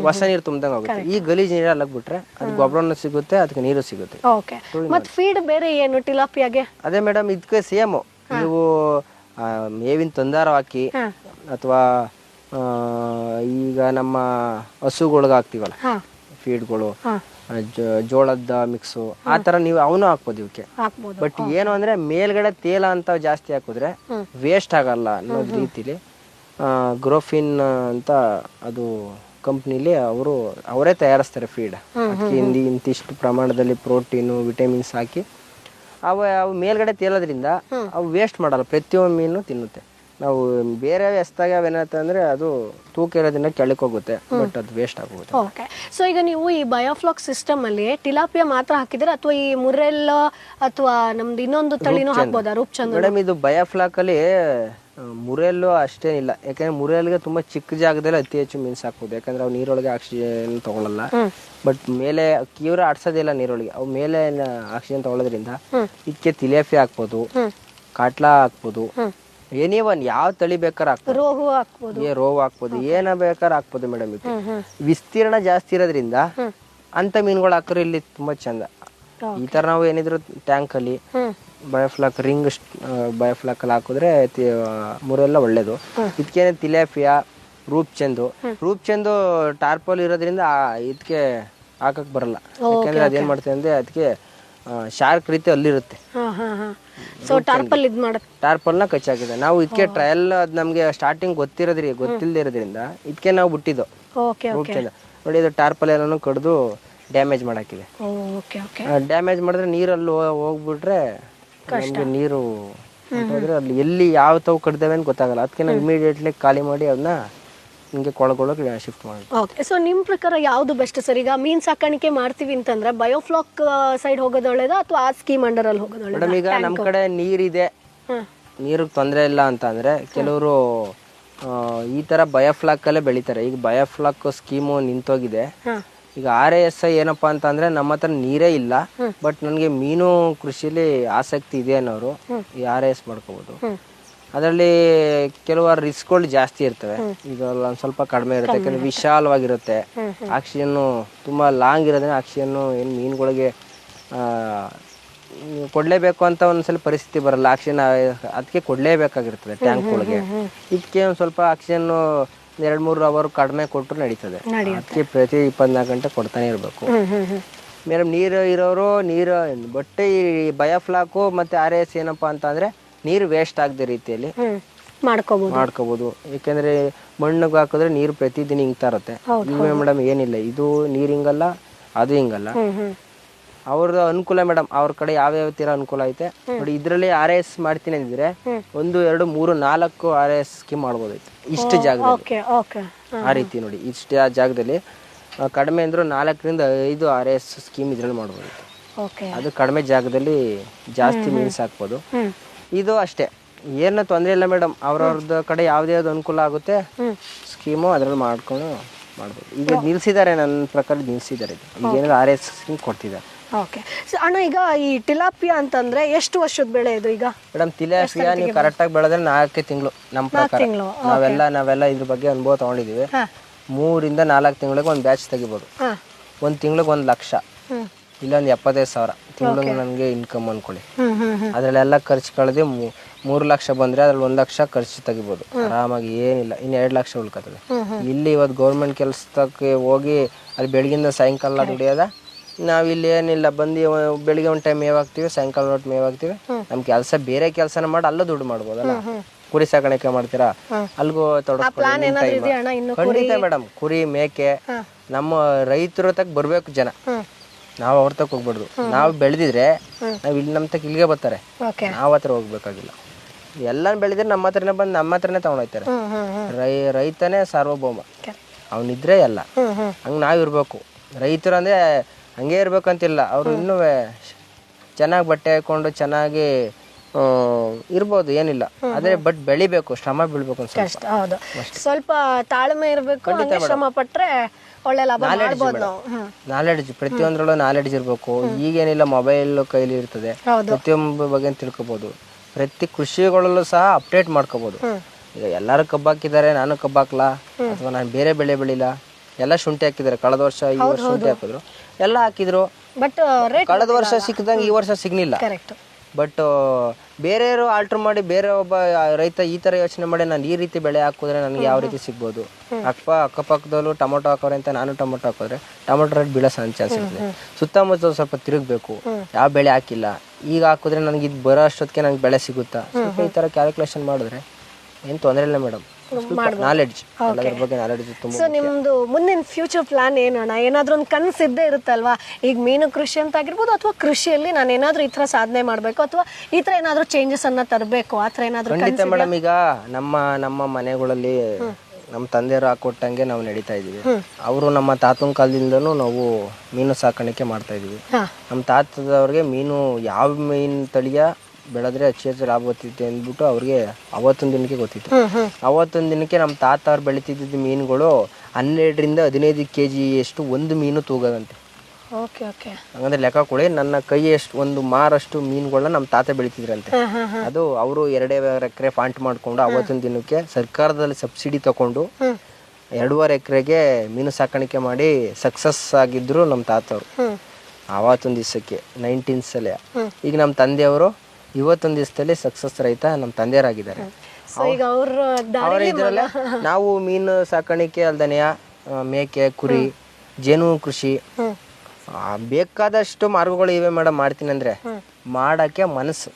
ಹೊಸ ನೀರು ತುಂಬ್ದಂಗೆ ಹೋಗುತ್ತೆ. ಈ ಗಲೀಜ್ ನೀರ ಅಲ್ಲಿ ಬಿಟ್ರೆ ಅದು ಗೊಬ್ಬರನೂ ಸಿಗುತ್ತೆ ಅದಕ್ಕೆ ನೀರು ಸಿಗುತ್ತೆ. ಓಕೆ ಮತ್ ಫೀಡ್ ಬೇರೆ ಏನು ಟಿಲಾಪಿಯಾಗೆ ಅದೇ ಮೇಡಮ್ ಇದಕ್ಕೆ ಸೇಮ್ ನೀವು ಮೇವಿನ ತಂದಾರ ಹಾಕಿ ಅಥವಾ ಈಗ ನಮ್ಮ ಹಸುಗಳ್ಗೆ ಹಾಕ್ತೀವಲ್ಲ ಫೀಡ್ಗಳು ಜೋಳದ ಮಿಕ್ಸು ಆ ಥರ ನೀವು ಅವನು ಹಾಕ್ಬೋದು ಇವಕ್ಕೆ. ಬಟ್ ಏನು ಅಂದ್ರೆ ಮೇಲ್ಗಡೆ ತೇಲ ಅಂತ ಜಾಸ್ತಿ ಹಾಕಿದ್ರೆ ವೇಸ್ಟ್ ಆಗಲ್ಲ ಅನ್ನೋ ರೀತಿಲಿ ಗ್ರೋಫಿನ್ ಅಂತ ಅದು ಕಂಪ್ನಿಲಿ ಅವರು ಅವರೇ ತಯಾರಿಸ್ತಾರೆ ಫೀಡ್ ಅದಕ್ಕೆ ಹಿಂದಿ ಇಂತಿಷ್ಟು ಪ್ರಮಾಣದಲ್ಲಿ ಪ್ರೋಟೀನು ವಿಟಮಿನ್ಸ್ ಹಾಕಿ ಅವು ಅವು ಮೇಲ್ಗಡೆ ತೇಲೋದ್ರಿಂದ ಅವು ವೇಸ್ಟ್ ಮಾಡಲ್ಲ ಪ್ರತಿಯೊಂದು ಮೀನು ತಿನ್ನುತ್ತೆ. ನಾವು ಬೇರೆ ವ್ಯಸ್ತಾಗ ಅಂದ್ರೆ ಅದು ತೂಕ ಇರೋದನ್ನ ಕೆಳಕ್ಕೆ ಹೋಗುತ್ತೆ ಬಟ್ ಅದು ವೇಸ್ಟ್ ಆಗುತ್ತೆ ಓಕೆ ಸೊ ಈಗ ನೀವು ಈ ಬಯೋಫ್ಲಾಕ್ ಸಿಸ್ಟಮ್ ಅಲ್ಲಿ ಟಿಲಾಪಿಯಾ ಮಾತ್ರ ಹಾಕಿದ್ರೆ ಅಥವಾ ಈ ಮುರೆಲ್ಲ ಅಥವಾ ನಮ್ದು ಇನ್ನೊಂದು ತಳಿನೂ ಹಾಕ್ಬೋದಾ? ರೂಪ್ಚಂದ್ ಮೇಡಮ್ ಇದು ಬಯೋಫ್ಲಾಕ್ ಅಲ್ಲಿ ಮುರೆಲ್ಲೂ ಅಷ್ಟೇನಿಲ್ಲ. ಯಾಕಂದ್ರೆ ಮುರೆಲ್ಗೆ ತುಂಬಾ ಚಿಕ್ಕ ಜಾಗದಲ್ಲಿ ಅತಿ ಹೆಚ್ಚು ಮೀನ್ಸ್ ಹಾಕ್ಬೋದು ಯಾಕಂದ್ರೆ ಅವು ನೀರೊಳಗೆ ಆಕ್ಸಿಜನ್ ತಗೊಳಲ್ಲ. ಬಟ್ ಮೇಲೆ ಕೀವ್ರ ಆಡ್ಸೋದಿಲ್ಲ ನೀರೊಳಗೆ. ಅವು ಮೇಲೆ ಆಕ್ಸಿಜನ್ ತಗೊಳ್ಳೋದ್ರಿಂದ ಇದಕ್ಕೆ ತಿಲೇಫಿ ಹಾಕ್ಬೋದು ಕಾಟ್ಲಾ ಹಾಕ್ಬೋದು ಎನಿ ಒನ್ ಯಾವ ತಳಿ ಬೇಕಾದ್ರೆ ಹಾಕ್ಬೋದು. ಹಾಕ್ಬೋದು. ಏ ರೋವ್ ಹಾಕ್ಬೋದು. ಏನ ಬೇಕಾದ್ರೆ ಹಾಕ್ಬೋದು ಮೇಡಮ್ ಇದು ವಿಸ್ತೀರ್ಣ ಜಾಸ್ತಿ ಇರೋದ್ರಿಂದ ಅಂತ ಮೀನುಗಳು ಹಾಕಿದ್ರೆ ಇಲ್ಲಿ ತುಂಬಾ ಚಂದ. ಈ ತರ ನಾವು ಏನಿದ್ರು ಟ್ಯಾಂಕ್ ಅಲ್ಲಿ ಬಯೋಫ್ಲಾಕ್ ರಿಂಗ್ ಬಯೋಫ್ಲಾಕ್ ಅಲ್ಲಿ ಹಾಕಿದ್ರೆ ಮೂರೆಲ್ಲ ಒಳ್ಳೇದು. ಇದಕ್ಕೇನೆ ತಿಲೇಫಿಯಾ ರೂಪ್ ಚಂದು ಟಾರ್ಪಲ್ ಇರೋದ್ರಿಂದ ಇದಕ್ಕೆ ಹಾಕಕ್ ಬರಲ್ಲ. ಯಾಕಂದ್ರೆ ಅದೇನ್ ಮಾಡ್ತೇವೆ ಅಂದ್ರೆ ಅದಕ್ಕೆ ಶಾರ್ಕ್ ರೀತಿ ಅಲ್ಲಿರುತ್ತೆ. ಸೊ ಟಾರ್ಪಲ್ ಇದ್ ಮಾಡತ್ ಟಾರ್ಪಲ್ನ ಕಚ್ಚಾಕಿದೆ ನಾವು ಇದಕ್ಕೆ ಟ್ರಯಲ್ ಅದ್ ನಮ್ಗೆ ಸ್ಟಾರ್ಟಿಂಗ್ ಗೊತ್ತಿರೋದ್ರಿ ಗೊತ್ತಿಲ್ಲದೆ ಇರೋದ್ರಿಂದ ಇದಕ್ಕೆ ನಾವು ಬಿಟ್ಟಿದ್ದು. ಓಕೆ ರೂಪ್ಚಂದ ನೋಡಿ ಇದು ಟಾರ್ಪಲ್ ಎಲ್ಲಾನು ಕಡ್ದು ಡ್ಯಾಮೇಜ್ ಮಾಡಾಕಿದೆ. ಓಕೆ ಓಕೆ ಡ್ಯಾಮೇಜ್ ಮಾಡಿದ್ರೆ ನೀರಲ್ಲಿ ಹೋಗ್ಬಿಟ್ರೆ ನಮ್ಗೆ ನೀರು ಅಲ್ಲಿ ಎಲ್ಲಿ ಯಾವ ತಾವು ಕಡ್ದೇವೆ ಅಂತ ಗೊತ್ತಾಗಲ್ಲ. ಅದಕ್ಕೆ ನಾವು ಇಮಿಡಿಯೇಟ್ಲಿ ಖಾಲಿ ಮಾಡಿ ಅದನ್ನ ಹಿಂಗೆ ಕೊಳಗೊಳಗೆ ಶಿಫ್ಟ್ ಮಾಡಿ ಓಕೆ ಸೊ ನಿಮ್ಮ ಪ್ರಕಾರ ಯಾವುದು ಬೆಸ್ಟ್ ಸರ್ ಈಗ ಮೀನು ಸಾಕಾಣಿಕೆ ಮಾಡ್ತೀವಿ ಅಂತಂದ್ರೆ ಬಯೋಫ್ಲಾಕ್ ಸೈಡ್ ಹೋಗೋದು ಒಳ್ಳೇದಾ ಅಥವಾ ಆ ಸ್ಕೀಮ್ ಅಂಡರಲ್ಲಿ ಹೋಗೋದು ಮೇಡಮ್ ಈಗ ನಮ್ಮ ಕಡೆ ನೀರಿದೆ. ನೀರು ನೀರಿಗೆ ತೊಂದರೆ ಇಲ್ಲ ಅಂತ ಅಂದ್ರೆ ಕೆಲವರು ಈ ತರ ಬಯೋಫ್ಲಾಕಲ್ಲೇ ಬೆಳಿತಾರೆ. ಈಗ ಬಯೋಫ್ಲಾಕ್ ಸ್ಕೀಮು ನಿಂತೋಗಿದೆ. ಈಗ ಆರ್ ಎ ಎಸ್ ಐ ಏನಪ್ಪ ಅಂತ ಅಂದ್ರೆ ನಮ್ಮ ಹತ್ರ ನೀರೇ ಇಲ್ಲ. ಬಟ್ ನನಗೆ ಮೀನು ಕೃಷಿಯಲ್ಲಿ ಆಸಕ್ತಿ ಇದೆ ಅನ್ನೋರು ಈ ಆರ್ ಎ ಎಸ್ ಮಾಡ್ಕೋಬಹುದು ಅದರಲ್ಲಿ ಕೆಲವಾರು ರಿಸ್ಕ್ಗಳು ಜಾಸ್ತಿ ಇರ್ತವೆ. ಈಗ ಒಂದು ಸ್ವಲ್ಪ ಕಡಿಮೆ ಇರುತ್ತೆ. ಯಾಕಂದ್ರೆ ವಿಶಾಲವಾಗಿರುತ್ತೆ. ಆಕ್ಸಿಜನ್ ತುಂಬಾ ಲಾಂಗ್ ಇರೋದ್ರಿಂದ ಆಕ್ಸಿಜನ್ ಏನು ಮೀನುಗಳಿಗೆ ಕೊಡಲೇಬೇಕು ಕೊಡ್ಲೇಬೇಕು ಅಂತ ಒಂದ್ಸಲ ಪರಿಸ್ಥಿತಿ ಬರಲ್ಲ. ಆಕ್ಸಿಜನ್ ಅದಕ್ಕೆ ಕೊಡಲೇಬೇಕಾಗಿರ್ತದೆ ಟ್ಯಾಂಕ್ ಗಳಿಗೆ. ಇದಕ್ಕೆ ಒಂದ್ ಸ್ವಲ್ಪ ಆಕ್ಸಿಜನ್ ಎರಡ್ ಮೂರು ಅವರ್ ಕಡಿಮೆ ಕೊಟ್ಟರು ನಡೀತದೆ. ಅದಕ್ಕೆ ಪ್ರತಿ ಇಪ್ಪತ್ನಾಲ್ಕು ಗಂಟೆ ಕೊಡ್ತಾನೆ ಇರಬೇಕು. ಮೇಡಮ್ ನೀರು ಇರೋರು ನೀರು ಬಟ್ಟೆ ಈ ಬಯೋಫ್ಲಾಕು ಮತ್ತೆ ಆರ್ ಎಸ್ ಏನಪ್ಪ ಅಂತಂದರೆ ಅಂದ್ರೆ ನೀರು ವೇಸ್ಟ್ ಆಗದ ರೀತಿಯಲ್ಲಿ ಮಾಡ್ಕೋಬಹುದು ಮಾಡ್ಕೋಬಹುದು ಯಾಕೆಂದ್ರೆ ಮಣ್ಣಿಗೆ ಹಾಕಿದ್ರೆ ನೀರು ಪ್ರತಿದಿನ ಹಿಂಗ್ತಾ ಇರುತ್ತೆ. ಮೇಡಮ್ ಏನಿಲ್ಲ. ಇದು ನೀರು ಹಿಂಗಲ್ಲ ಅದು ಹಿಂಗಲ್ಲ. ಅವ್ರದ್ದು ಅನುಕೂಲ ಮೇಡಮ್ ಅವ್ರ ಕಡೆ ಯಾವ್ಯಾವ ತೀರ ಅನುಕೂಲ ಐತೆ? ನೋಡಿ ಇದರಲ್ಲಿ ಆರ್ ಎಸ್ ಮಾಡ್ತೀನಿ ಅಂದಿದ್ರೆ ಒಂದು ಎರಡು ಮೂರು ನಾಲ್ಕು ಆರ್ ಎಸ್ ಸ್ಕೀಮ್ ಮಾಡ್ಬೋದೈತೆ ಇಷ್ಟು ಜಾಗದಲ್ಲಿ. ಆ ರೀತಿ ನೋಡಿ ಇಷ್ಟ ಆ ಜಾಗದಲ್ಲಿ ಕಡಿಮೆ ಅಂದ್ರೂ ನಾಲ್ಕರಿಂದ ಐದು ಆರ್ ಎಸ್ ಸ್ಕೀಮ್ ಇದ್ರಲ್ಲಿ ಮಾಡ್ಬೋದು ಓಕೆ. ಅದು ಕಡಿಮೆ ಜಾಗದಲ್ಲಿ ಜಾಸ್ತಿ ಮೀನ್ಸ್ ಹಾಕ್ಬೋದು. ಇದು ಅಷ್ಟೇ. ಏನು ತೊಂದರೆ ಇಲ್ಲ ಮೇಡಮ್ ಅವ್ರವ್ರದ್ದು ಕಡೆ ಯಾವುದೇ ಯಾವ್ದು ಅನುಕೂಲ ಆಗುತ್ತೆ ಸ್ಕೀಮು ಅದ್ರಲ್ಲಿ ಮಾಡ್ಕೊಂಡು ಮಾಡ್ಬೋದು. ಈಗ ನಿಲ್ಸಿದ್ದಾರೆ ನನ್ನ ಪ್ರಕಾರ ನಿಲ್ಸಿದ್ದಾರೆ ಏನಾದ್ರು ಆರ್ ಎಸ್ ಸ್ಕೀಮ್ ಕೊಡ್ತಿದ್ದಾರೆ. ಓಕೆ ಸೊ ಅಣ್ಣ ಈಗ ಈ ಟಿಲಾಪಿಯಾ ಅಂತಂದ್ರೆ ಎಷ್ಟು ವರ್ಷದ ಬೆಳೆ ಇದು ಈಗ? ಮೇಡಮ್ ತಿಲಾಪಿಯಾ ನೀವು ಕರೆಕ್ಟಾಗಿ ಬೆಳೆದ್ರೆ ನಾಲ್ಕೇ ತಿಂಗಳು ನಮ್ಮ ಪ್ರಕಾರ. ನಾವೆಲ್ಲ ನಾವೆಲ್ಲ ಇದ್ರ ಬಗ್ಗೆ ಅನುಭವ ತಗೊಂಡಿದ್ದೀವಿ. ಮೂರಿಂದ ನಾಲ್ಕು ತಿಂಗಳಿಗೆ ಒಂದು ಬ್ಯಾಚ್ ತೆಗಿಬೋದು. ಒಂದು ತಿಂಗಳಿಗೆ ಒಂದು ಲಕ್ಷ. ಹ್ಮ್ ಇಲ್ಲ ಒಂದು ಎಪ್ಪತ್ತೈದು ಸಾವಿರ. ತಿಂಗಳಿಗೆ ನನಗೆ ಇನ್ಕಮ್ ಅನ್ಕೊಳ್ಳಿ. ಅದರಲ್ಲೆಲ್ಲ ಖರ್ಚು ಕಳೆದು ಮೂರು ಲಕ್ಷ ಬಂದ್ರೆ ಅದ್ರಲ್ಲಿ ಒಂದು ಲಕ್ಷ ಖರ್ಚು ತೆಗಿಬೋದು. ಆರಾಮಾಗಿ ಏನಿಲ್ಲ ಇನ್ನು ಎರಡು ಲಕ್ಷ ಉಳ್ಕೊತದೆ. ಇಲ್ಲಿ ಇವತ್ತು ಗೌರ್ಮೆಂಟ್ ಕೆಲಸಕ್ಕೆ ಹೋಗಿ ಅಲ್ಲಿ ಬೆಳಗಿಂದ ಸಾಯಂಕಾಲ ದುಡಿಯೋದ ನಾವು ಇಲ್ಲಿ ಏನಿಲ್ಲ ಬಂದು ಬೆಳಿಗ್ಗೆ ಒಂದು ಟೈಮ್ ಮೇವಾಗ್ತೀವಿ ಸಾಯಂಕಾಲ ಒಂದು ಮೇವ್ ಹಾಕ್ತಿವಿ ನಮ್ಮ ಕೆಲಸ ಬೇರೆ ಕೆಲಸನ ಮಾಡಿ ಅಲ್ಲೂ ದುಡ್ಡು ಮಾಡ್ಬೋದಲ್ಲ ಕುರಿ ಸಾಕಾಣಿಕೆ ಮಾಡ್ತೀರಾ? ಅಲ್ಗೂ ಇನ್ನು ಖಂಡಿತ ಮೇಡಮ್ ಕುರಿ ಮೇಕೆ ನಮ್ಮ ರೈತರ ತಕ್ಕ ಬರ್ಬೇಕು ಜನ. ನಾವು ಅವ್ರ ತಕ್ಕ ಹೋಗ್ಬಾರ್ದು. ನಾವು ಬೆಳೆದಿದ್ರೆ ನಾವು ಇಲ್ಲಿ ನಮ್ಮ ತಕ್ಕ ಇಲ್ಲಿಗೆ ಬರ್ತಾರೆ. ನಾವು ಹತ್ರ ಹೋಗ್ಬೇಕಾಗಿಲ್ಲ. ಎಲ್ಲ ಬೆಳೆದ್ರೆ ನಮ್ಮ ಹತ್ರನೇ ಬಂದು ನಮ್ಮ ಹತ್ರನೇ ತಗೊಂಡೋಗ್ತಾರೆ ರೈ ರೈತನೇ ಸಾರ್ವಭೌಮ. ಅವನಿದ್ರೆ ಎಲ್ಲ. ಹಂಗ್ ನಾವು ಇರಬೇಕು. ರೈತರು ಅಂದ್ರೆ ಹಂಗೆ ಇರ್ಬೇಕಂತಿಲ್ಲ ಅವರು ಇನ್ನೂ ಚೆನ್ನಾಗಿ ಬಟ್ಟೆ ಹಾಕೊಂಡು ಚೆನ್ನಾಗಿ ಇರ್ಬೋದು ಏನಿಲ್ಲ. ಆದ್ರೆ ಬಟ್ ಬೆಳಿಬೇಕು ಶ್ರಮ ಬೀಳ್ಬೇಕು ಸ್ವಲ್ಪ. ತಾಳ್ಮೆ ಇರಬೇಕು ಶ್ರಮ ಪಟ್ರೆ ಒಳ್ಳೆ ಲಾಭ ಮಾಡ್ಬೋದು ನಾವು. ಹ್ಮ್ ನಾಲೆಡ್ಜ್ ಪ್ರತಿಯೊಂದ್ರಲ್ಲೂ ನಾಲೆಡ್ಜ್ ಇರಬೇಕು. ಈಗೇನಿಲ್ಲ ಮೊಬೈಲ್ ಕೈಲಿ ಇರ್ತದೆ. ಪ್ರತಿಯೊಂದು ಬಗ್ಗೆ ತಿಳ್ಕೊಬೋದು. ಪ್ರತಿ ಕೃಷಿಗಳಲ್ಲೂ ಸಹ ಅಪ್ಡೇಟ್ ಮಾಡ್ಕೋಬೋದು. ಈಗ ಎಲ್ಲಾರು ಕಬ್ಬು ಹಾಕಿದ್ದಾರೆ ನಾನು ಕಬ್ಬು ಹಾಕ್ಲಾ ಅಥವಾ ನಾನು ಬೇರೆ ಬೆಳೆ ಬೆಳಿಲ್ಲ ಎಲ್ಲ ಶುಂಠಿ ಹಾಕಿದ್ದಾರೆ. ಕಳೆದ ವರ್ಷ ಈ ವರ್ಷ ಶುಂಠಿ ಹಾಕಿದ್ರು. ಎಲ್ಲ ಹಾಕಿದ್ರು. ಬಟ್ ರೇಟ್ ಕಳೆದ ವರ್ಷ ಸಿಕ್ಕದಂಗೆ ಈ ವರ್ಷ ಸಿಗ್ಲಿಲ್ಲ. ಕರೆಕ್ಟ್ ಬಟ್ ಬೇರೆಯವರು ಆಲ್ಟರ್ ಮಾಡಿ ಬೇರೆ ಒಬ್ಬ ರೈತ ಈ ತರ ಯೋಚನೆ ಮಾಡಿ ನಾನು ಈ ರೀತಿ ಬೆಳೆ ಹಾಕಿದ್ರೆ ನನಗೆ ಯಾವ ರೀತಿ ಸಿಗ್ಬೋದು? ಅಕ್ಕ ಅಕ್ಕಪಕ್ಕದಲ್ಲೂ ಟೊಮೊಟೊ ಹಾಕೋರೆ ಅಂತ ನಾನು ಟೊಮೊಟೊ ಹಾಕಿದ್ರೆ ಟೊಮೊಟೊ ರೇಟ್ ಬೀಳೋ ಚಾನ್ಸ್ ಇರ್ತದೆ. ಸುತ್ತಮುತ್ತ ಸ್ವಲ್ಪ ತಿರುಗಬೇಕು. ಯಾವ ಬೆಳೆ ಹಾಕಿಲ್ಲ. ಈಗ ಹಾಕಿದ್ರೆ ನನಗೆ ಇದು ಬರೋ ಅಷ್ಟೊತ್ತಿಗೆ ನನಗೆ ಬೆಳೆ ಸಿಗುತ್ತಾ? ಸ್ವಲ್ಪ ಈ ತರ ಕ್ಯಾಲ್ಕುಲೇಷನ್ ಮಾಡಿದ್ರೆ ಏನು ತೊಂದರೆ ಇಲ್ಲ ಮೇಡಮ್ ನಾಲೆಡ್ಜ್ ಎಲ್ಲದ್ರ ಬಗ್ಗೆ ನಾಲೆಡ್ಜ್ ತುಂಬ ಸೊ ನಿಮ್ದು ಮುಂದಿನ ಫ್ಯೂಚರ್ ಪ್ಲಾನ್ ಏನು? ಅಣ್ಣ ಏನಾದ್ರೂ ಒಂದು ಕನಸು ಇದ್ದೇ ಇರುತ್ತಲ್ವಾ? ಈಗ ಮೀನು ಕೃಷಿ ಅಂತ ಆಗಿರ್ಬೋದು ಅಥವಾ ಕೃಷಿಯಲ್ಲಿ ನಾನು ಏನಾದ್ರೂ ಈ ತರ ಸಾಧನೆ ಮಾಡಬೇಕು ಅಥವಾ ಈ ತರ ಏನಾದ್ರೂ ಚೇಂಜಸ್ ಅನ್ನ ತರಬೇಕು ಆ ಥರ ಏನಾದ್ರೂ ಖಂಡಿತ ಮೇಡಮ್ ಈಗ ನಮ್ಮ ನಮ್ಮ ಮನೆಗಳಲ್ಲಿ ನಮ್ಮ ತಂದೆಯವರು ಹಾಕೊಟ್ಟಂಗೆ ನಾವು ನಡೀತಾ ಇದೀವಿ ಅವರು ನಮ್ಮ ತಾತನ ಕಾಲದಿಂದನೂ ನಾವು ಮೀನು ಸಾಕಾಣಿಕೆ ಮಾಡ್ತಾ ಇದೀವಿ ನಮ್ಮ ತಾತದವ್ರಿಗೆ ಮೀನು ಯಾವ ಮೀನು ತಳಿಯ ಬೆಳೆದ್ರೆ ಹೆಚ್ಚು ಲಾಭ ಬರ್ತೈತೆ ಅಂದ್ಬಿಟ್ಟು ಅವ್ರಿಗೆ ಅವತ್ತೊಂದು ದಿನಕ್ಕೆ ಗೊತ್ತಿತ್ತು. ಅವತ್ತೊಂದು ದಿನಕ್ಕೆ ನಮ್ಮ ತಾತ ಅವ್ರು ಬೆಳಿತಿದ್ದ ಮೀನುಗಳು ಹನ್ನೆರಡರಿಂದ ಹದಿನೈದು ಕೆ ಜಿಯಷ್ಟು ಒಂದು ಮೀನು ತೂಗದಂತೆ. Okay okay. ಹಂಗಂದ್ರೆ ಲೆಕ್ಕ ಕೊಡಿ ನನ್ನ ಕೈಯಷ್ಟು ಒಂದು ಮಾರಷ್ಟು ಮೀನುಗಳನ್ನ ನಮ್ಮ ತಾತ ಬೆಳಿತಿದ್ರಂತೆ. ಅದು ಅವರು ಎರಡೇ ಎಕರೆ ಫಾಂಟ್ ಮಾಡಿಕೊಂಡು ಅವತ್ತಿನ ದಿನಕ್ಕೆ ಸರ್ಕಾರದಲ್ಲಿ ಸಬ್ಸಿಡಿ ತಗೊಂಡು ಎರಡೂವರೆ ಎಕರೆಗೆ ಮೀನು ಸಾಕಾಣಿಕೆ ಮಾಡಿ ಸಕ್ಸಸ್ ಆಗಿದ್ರು ನಮ್ಮ ತಾತವ್ರು. ಆವತ್ತೊಂದು ದಿವಸಕ್ಕೆ ನೈನ್ಟೀನ್ಸಲ್ಲೇ ಈಗ ನಮ್ಮ ತಂದೆಯವರು ಇವತ್ತೊಂದು ದಿವಸದಲ್ಲಿ ಸಕ್ಸಸ್ ರೈತ ನಮ್ಮ ತಂದೆಯರಾಗಿದ್ದಾರೆ. ಸೊ ಈಗ ಅವ್ರ ದಾರಿ ಅವರ ಇದ್ರಲ್ಲೇ ನಾವು ಮೀನು ಸಾಕಾಣಿಕೆ ಅಲ್ದನೆಯ ಮೇಕೆ ಕುರಿ ಜೇನು ಕೃಷಿ ಆ, ಬೇಕಾದಷ್ಟು ಮಾರ್ಗಗಳು ಇವೆ ಮೇಡಮ್ ಮಾಡ್ತೀನಿ ಅಂದ್ರೆ. ಮಾಡಕ್ಕೆ ಮನಸ್ಸು.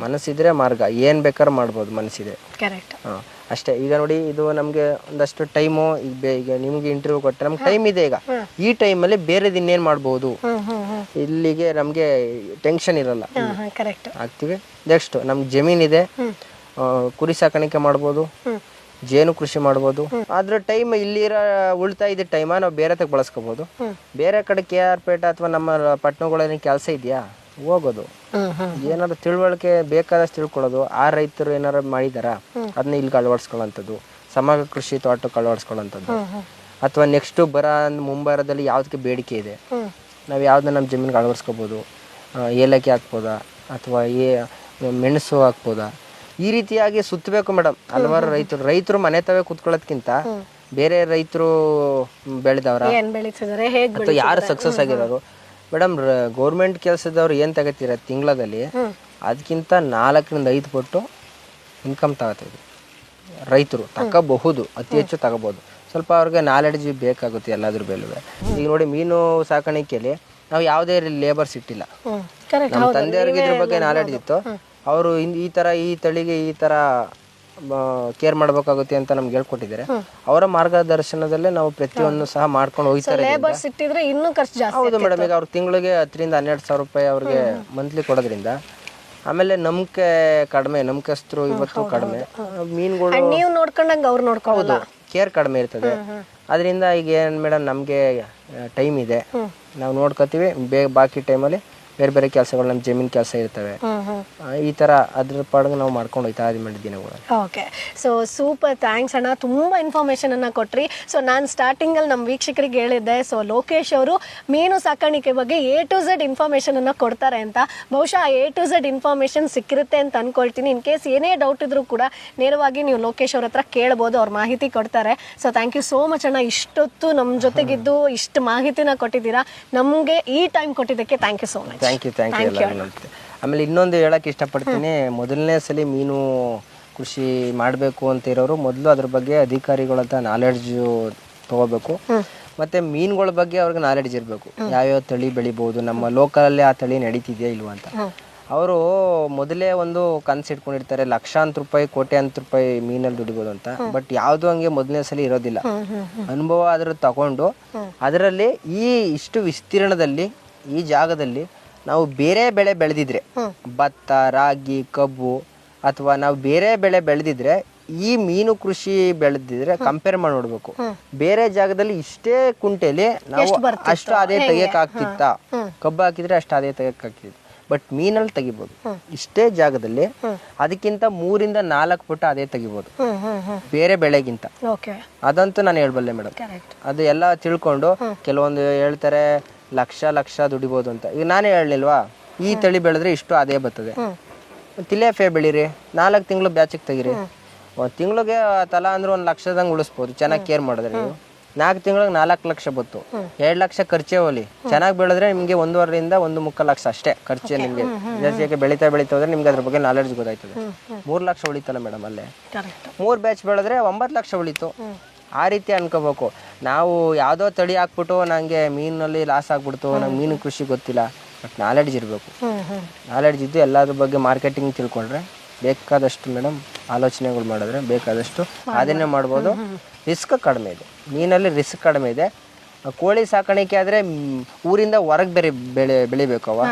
ಮನಸ್ಸಿದ್ರೆ ಮಾರ್ಗ. ಏನ್ ಬೇಕಾದ್ರೂ ಮಾಡ್ಬೋದು ಮನಸ್ಸಿದೆ. ಕರೆಕ್ಟ್ ಹಾ, ಅಷ್ಟೇ. ಈಗ ನೋಡಿ ಇದು ನಮಗೆ ಒಂದಷ್ಟು ಟೈಮು ಈಗ ಬೇ- ಈಗ ನಿಮ್ಗೆ ಇಂಟರ್ವ್ಯೂ ಕೊಟ್ಟರೆ ನಮ್ಗೆ ಟೈಮ್ ಇದೆ ಈಗ. ಈ ಟೈಮಲ್ಲಿ ಬೇರೆದು ಇನ್ನೇನು ಮಾಡ್ಬೋದು? ಹ್ಮ್ ಹ್ಮ್ ಹ್ಮ್. ಇಲ್ಲಿಗೆ ನಮಗೆ ಟೆನ್ಷನ್ ಇರಲ್ಲ. ಕರೆಕ್ಟ್ ಆಗ್ತೀವಿ. ನೆಕ್ಸ್ಟ್ ನಮ್ಗೆ ಜಮೀನಿದೆ ಇದೆ. ಕುರಿ ಸಾಕಾಣಿಕೆ ಮಾಡ್ಬೋದು. ಜೇನು ಕೃಷಿ ಮಾಡ್ಬೋದು. ಆದ್ರೆ ಟೈಮ್ ಇಲ್ಲಿರೋ ಉಳಿತಾಯ ಇದ್ದ ಟೈಮ ನಾವು ಬೇರೆ ತಗ ಬಳಸ್ಕೋಬಹುದು ಬೇರೆ ಕಡೆ ಕೆ ಆರ್ ಪೇಟ ಅಥವಾ ನಮ್ಮ ಪಟ್ಟಣಗಳಲ್ಲಿ ಕೆಲಸ ಇದೆಯಾ? ಹೋಗೋದು. ಏನಾದ್ರು ತಿಳುವಳಿಕೆ ಬೇಕಾದಷ್ಟು ತಿಳ್ಕೊಳ್ಳೋದು. ಆ ರೈತರು ಏನಾರು ಮಾಡಿದಾರ? ಅದನ್ನ ಇಲ್ಲಿ ಅಳವಡಿಸ್ಕೊಳ್ಳೋಂಥದ್ದು. ಸಮಗ್ರ ಕೃಷಿ ತೋಟಕ್ಕೆ ಅಳವಡಿಸ್ಕೊಳ್ಳೋಂಥದ್ದು. ಅಥವಾ ನೆಕ್ಸ್ಟ್ ಬರ ಮುಂಬರದಲ್ಲಿ ಯಾವ್ದಕ್ಕೆ ಬೇಡಿಕೆ ಇದೆ? ನಾವು ಯಾವುದನ್ನ ನಮ್ಮ ಜಮೀನಿಗೆ ಅಳವಡಿಸ್ಕೋಬೋದು ಏಲಕ್ಕಿ ಹಾಕ್ಬೋದಾ ಅಥವಾ ಏ ಮೆಣಸು ಹಾಕ್ಬೋದಾ? ಈ ರೀತಿಯಾಗಿ ಸುತ್ತಬೇಕು ಮೇಡಮ್ ಹಲವಾರು ರೈತರು ರೈತರು ಮನೆ ತವೇ ಕೂತ್ಕೊಳ್ಳೋದ್ಕಿಂತ ಬೇರೆ ರೈತರು ಬೆಳೆದವರ? ಏನ್ ಬೆಳೀತಿದಾರೆ ಹೇಗ್ ಅಥವಾ ಯಾರು ಸಕ್ಸಸ್ ಆಗಿರೋರು? ಮೇಡಮ್ ಗೌರ್ಮೆಂಟ್ ಕೆಲಸದವ್ರು ಏನು ತಗೋತೀರ ತಿಂಗಳದಲ್ಲಿ? ಅದಕ್ಕಿಂತ ನಾಲ್ಕರಿಂದ ಐದು ಪಟ್ಟು ಇನ್ಕಮ್ ತಗೋತೀವಿ. ರೈತರು ತಗೋಬಹುದು ಅತಿ ಹೆಚ್ಚು ತಗೋಬಹುದು. ಸ್ವಲ್ಪ ಅವ್ರಿಗೆ ನಾಲೆಡ್ಜ್ ಬೇಕಾಗುತ್ತೆ ಎಲ್ಲಾದ್ರ ಮೇಲೂ ಈಗ ನೋಡಿ ಮೀನು ಸಾಕಾಣಿಕೆಯಲ್ಲಿ ನಾವು ಯಾವುದೇ ಲೇಬರ್ಸ್ ಇಟ್ಟಿಲ್ಲ. ನಮ್ಮ ತಂದೆಯವ್ರಿಗೆ ಇದ್ರ ಬಗ್ಗೆ ನಾಲೆಡ್ಜ್ ಇತ್ತು. ಅವರು ಈ ತರ ಈ ತಳಿಗೆ ಈ ತರ ಕೇರ್ ಮಾಡ್ಬೇಕಾಗುತ್ತೆ ಅಂತ ನಮ್ಗೆ ಹೇಳ್ಕೊಟ್ಟಿದ್ದಾರೆ. ಅವರ ಮಾರ್ಗದರ್ಶನದಲ್ಲೇ ನಾವು ಪ್ರತಿಯೊಂದು ಸಹ ಮಾಡ್ಕೊಂಡು ಹೋಗ್ತಾರೆ ಲೇಬರ್ಸ್ ಇಟ್ಟಿದ್ರೆ ಇನ್ನೂ ಖರ್ಚು ಜಾಸ್ತಿ ಹೌದು ಮೇಡಮ್ ಈಗ ಅವ್ರ ತಿಂಗಳಿಗೆ ಹತ್ತರಿಂದ ಹನ್ನೆರಡು ಸಾವಿರ ರೂಪಾಯಿ ಅವ್ರಿಗೆ ಮಂತ್ಲಿ ಕೊಡೋದ್ರಿಂದ ಆಮೇಲೆ ನಂಬಿಕೆ ಕಡಿಮೆ ನಂಬಿಕಸ್ತರು ಇವತ್ತು ಕಡಿಮೆ. ಮೀನುಗಳು ನೀವು ನೋಡ್ಕೊಂಡಂಗೆ ಅವ್ರು ನೋಡ್ಕೊಳ್ಳೋದು ಕೇರ್ ಕಡಿಮೆ ಇರ್ತದೆ. ಅದರಿಂದ ಈಗ ಏನು ಮೇಡಮ್ ನಮಗೆ ಟೈಮ್ ಇದೆ. ನಾವು ನೋಡ್ಕೋತೀವಿ ಬೇಗ ಬಾಕಿ ಟೈಮಲ್ಲಿ ಬೇರೆ ಬೇರೆ ಕೆಲಸಗಳು ನಮ್ಮ ಜಮೀನ್ ಕೆಲಸ ಇರ್ತವೆ. ಆ, ಈ ತರ ಅದ್ರ ಪಾಡಿಗೆ ನಾವು ಮಾಡ್ಕೊಂಡು ಹೋಯ್ತಾ ಇದ್ದೀವಿ ದಿನಗಳು. ಓಕೆ. ಸೊ ಸೂಪರ್ ಥ್ಯಾಂಕ್ಸ್ ಅಣ್ಣ. ತುಂಬ ಇನ್ಫಾರ್ಮೇಷನ್ ಅನ್ನ ಕೊಟ್ರಿ. ಸೊ ನಾನು ಸ್ಟಾರ್ಟಿಂಗಲ್ಲಿ ನಮ್ಮ ವೀಕ್ಷಕರಿಗೆ ಹೇಳಿದ್ದೆ. ಸೊ ಲೋಕೇಶ್ ಅವರು ಮೀನು ಸಾಕಾಣಿಕೆ ಬಗ್ಗೆ ಎ ಟು ಝೆಡ್ ಇನ್ಫಾರ್ಮೇಷನ್ ಅನ್ನ ಕೊಡ್ತಾರೆ ಅಂತ. ಬಹುಶಃ ಎ ಟು ಝಡ್ ಇನ್ಫಾರ್ಮೇಷನ್ ಸಿಕ್ಕಿರುತ್ತೆ ಅಂತ ಅನ್ಕೊಳ್ತೀನಿ. ಇನ್ ಕೇಸ್ ಏನೇ ಡೌಟ್ ಇದ್ರೂ ಕೂಡ ನೇರವಾಗಿ ನೀವು ಲೋಕೇಶ್ ಅವ್ರ ಹತ್ರ ಕೇಳ್ಬೋದು. ಅವ್ರ ಮಾಹಿತಿ ಕೊಡ್ತಾರೆ. So thank you so much ಅಣ್ಣ. ಇಷ್ಟೊತ್ತು ನಮ್ಮ ಜೊತೆಗಿದ್ದು ಇಷ್ಟು ಮಾಹಿತಿನ ಕೊಟ್ಟಿದ್ದೀರಾ. ನಮಗೆ ಈ ಟೈಮ್ ಕೊಟ್ಟಿದ್ದಕ್ಕೆ thank you so much thank you thank you ಆಮೇಲೆ ಇನ್ನೊಂದು ಹೇಳಕ್ಕೆ ಇಷ್ಟಪಡ್ತೀನಿ. ಮೊದಲನೇ ಸಲ ಮೀನು ಕೃಷಿ ಮಾಡಬೇಕು ಅಂತ ಇರೋರು ಮೊದಲು ಅದ್ರ ಬಗ್ಗೆ ಅಧಿಕಾರಿಗಳ ನಾಲೆಡ್ಜ್ ನಾಲೆಡ್ಜು ತಗೋಬೇಕು. ಮತ್ತೆ ಮೀನುಗಳ ಬಗ್ಗೆ ಅವ್ರಿಗೆ ನಾಲೆಡ್ಜ್ ಇರಬೇಕು. ಯಾವ್ಯಾವ ತಳಿ ಬೆಳಿಬೋದು ನಮ್ಮ ಲೋಕಲಲ್ಲಿ ಆ ತಳಿ ನಡೀತಿದೆಯಾ ಇಲ್ವಾ ಅಂತ. ಅವರು ಮೊದಲೇ ಒಂದು ಕನ್ಸು ಇಟ್ಕೊಂಡಿರ್ತಾರೆ ಲಕ್ಷಾಂತರ ರೂಪಾಯಿ ಕೋಟ್ಯಾಂತರ ರೂಪಾಯಿ ಮೀನಲ್ಲಿ ದುಡಿಬೋದು ಅಂತ. ಬಟ್ ಯಾವುದು ಹಂಗೆ ಮೊದಲನೇ ಸಲ ಇರೋದಿಲ್ಲ. ಅನುಭವ ಆದ್ರೂ ತಗೊಂಡು ಅದರಲ್ಲಿ ಈ ಇಷ್ಟು ವಿಸ್ತೀರ್ಣದಲ್ಲಿ ಈ ಜಾಗದಲ್ಲಿ ನಾವು ಬೇರೆ ಬೆಳೆ ಬೆಳೆದಿದ್ರೆ ಭತ್ತ ರಾಗಿ ಕಬ್ಬು ಅಥವಾ ನಾವು ಬೇರೆ ಬೆಳೆ ಬೆಳೆದಿದ್ರೆ ಈ ಮೀನು ಕೃಷಿ ಬೆಳೆದಿದ್ರೆ ಕಂಪೇರ್ ಮಾಡಿ ನೋಡ್ಬೇಕು. ಬೇರೆ ಜಾಗದಲ್ಲಿ ಇಷ್ಟೇ ಕುಂಟೆಲಿ ನಾವು ಅಷ್ಟು ಅದೇ ತೆಗಿಯಕ್ ಆಗ್ತಿತ್ತ ಕಬ್ಬು ಹಾಕಿದ್ರೆ ಅಷ್ಟು ಅದೇ ತೆಗಿಯಕ್ ಆಗ್ತಿತ್ತು ಬಟ್ ಮೀನಲ್ಲಿ ತೆಗಿಬೋದು. ಇಷ್ಟೇ ಜಾಗದಲ್ಲಿ ಅದಕ್ಕಿಂತ ಮೂರಿಂದ ನಾಲ್ಕು ಪುಟ ಅದೇ ತೆಗಿಬೋದು. ಬೇರೆ ಬೆಳೆಗಿಂತ. ಓಕೆ ಅದಂತೂ ನಾನು ಹೇಳ್ಬಲ್ಲೆ ಮೇಡಮ್. ಅದು ಎಲ್ಲ ತಿಳ್ಕೊಂಡು ಕೆಲವೊಂದು ಹೇಳ್ತಾರೆ ಲಕ್ಷ ಲಕ್ಷ ದುಡಿಬೋದು ಅಂತ. ಈಗ ನಾನೇ ಹೇಳಲಿಲ್ವಾ? ಈ ತಳಿ ಬೆಳೆದ್ರೆ ಇಷ್ಟು ಅದೇ ಬರ್ತದೆ. ತಿಲೇಫೆ ಬೆಳೀರಿ ನಾಲ್ಕು ತಿಂಗಳು ಬ್ಯಾಚಿಗೆ ತೆಗೀರಿ. ಒಂದು ತಿಂಗಳಿಗೆ ತಲಾ ಅಂದ್ರೆ ಒಂದು ಲಕ್ಷದಂಗೆ ಉಳಿಸ್ಬೋದು ಚೆನ್ನಾಗಿ ಕೇರ್ ಮಾಡಿದ್ರೆ ನೀವು. ನಾಲ್ಕು ತಿಂಗಳಿಗೆ ನಾಲ್ಕು ಲಕ್ಷ ಬತ್ತು. ಎರಡು ಲಕ್ಷ ಖರ್ಚೇ ಹೋಲಿ ಚೆನ್ನಾಗಿ ಬೆಳೆದ್ರೆ ನಿಮಗೆ ಒಂದೂವರೆಯಿಂದ ಒಂದು ಮುಕ್ಕಾಲು ಲಕ್ಷ ಅಷ್ಟೇ ಖರ್ಚೆ ನಿಮಗೆ. ಜಾಸ್ತಿ ಬೆಳೀತಾ ಬೆಳೀತಾ ಹೋದ್ರೆ ನಿಮ್ಗೆ ಅದ್ರ ಬಗ್ಗೆ ನಾಲೆಡ್ಜ್ ಗೊತ್ತಾಯ್ತದೆ. ಮೂರು ಲಕ್ಷ ಉಳಿತಲ್ಲ ಮೇಡಮ್ ಅಲ್ಲೇ. ಮೂರು ಬ್ಯಾಚ್ ಬೆಳೆದ್ರೆ ಒಂಬತ್ತು ಲಕ್ಷ ಉಳಿತು. ಆ ರೀತಿ ಅನ್ಕೋಬೇಕು. ನಾವು ಯಾವುದೋ ತಳಿ ಹಾಕ್ಬಿಟ್ಟು ನನಗೆ ಮೀನಲ್ಲಿ ಲಾಸ್ ಆಗ್ಬಿಡ್ತು ನಂಗೆ ಮೀನು ಕೃಷಿ ಗೊತ್ತಿಲ್ಲ. ಬಟ್ ನಾಲೆಡ್ಜ್ ಇರಬೇಕು. ನಾಲೆಡ್ಜ್ ಇದ್ದು ಎಲ್ಲದ್ರ ಬಗ್ಗೆ ಮಾರ್ಕೆಟಿಂಗ್ ತಿಳ್ಕೊಂಡ್ರೆ ಬೇಕಾದಷ್ಟು ಮೇಡಮ್ ಆಲೋಚನೆಗಳು ಮಾಡಿದ್ರೆ ಬೇಕಾದಷ್ಟು ಅದನ್ನೇ ಮಾಡ್ಬೋದು. ರಿಸ್ಕ್ ಕಡಿಮೆ ಇದೆ. ಮೀನಲ್ಲಿ ರಿಸ್ಕ್ ಕಡಿಮೆ ಇದೆ. ಕೋಳಿ ಸಾಕಾಣಿಕೆ ಆದರೆ ಊರಿಂದ ಹೊರಗೆ ಬೇರೆ ಬೆಳೆ ಬೆಳಿಬೇಕು ಅವ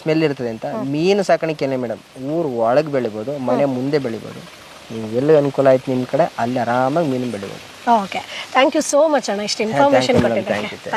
ಸ್ಮೆಲ್ ಇರ್ತದೆ ಅಂತ. ಮೀನು ಸಾಕಾಣಿಕೆನೇ ಮೇಡಮ್ ಊರು ಒಳಗೆ ಬೆಳಿಬೋದು ಮನೆ ಮುಂದೆ ಬೆಳಿಬೋದು. ನೀವು ಎಲ್ಲಿ ಅನುಕೂಲ ಆಯ್ತು ನಿಮ್ಮ ಕಡೆ? ಅಲ್ಲಿ ಆರಾಮಾಗಿ ಮೀನು ಬೆಳಿಬೋದು. Okay thank you so much ಅಣ್ಣ. ಇಷ್ಟು madam. ಕೊಟ್ಟಿದ್ದಕ್ಕೆ. ಥ್ಯಾಂಕ್. ಥ್ಯಾಂಕ್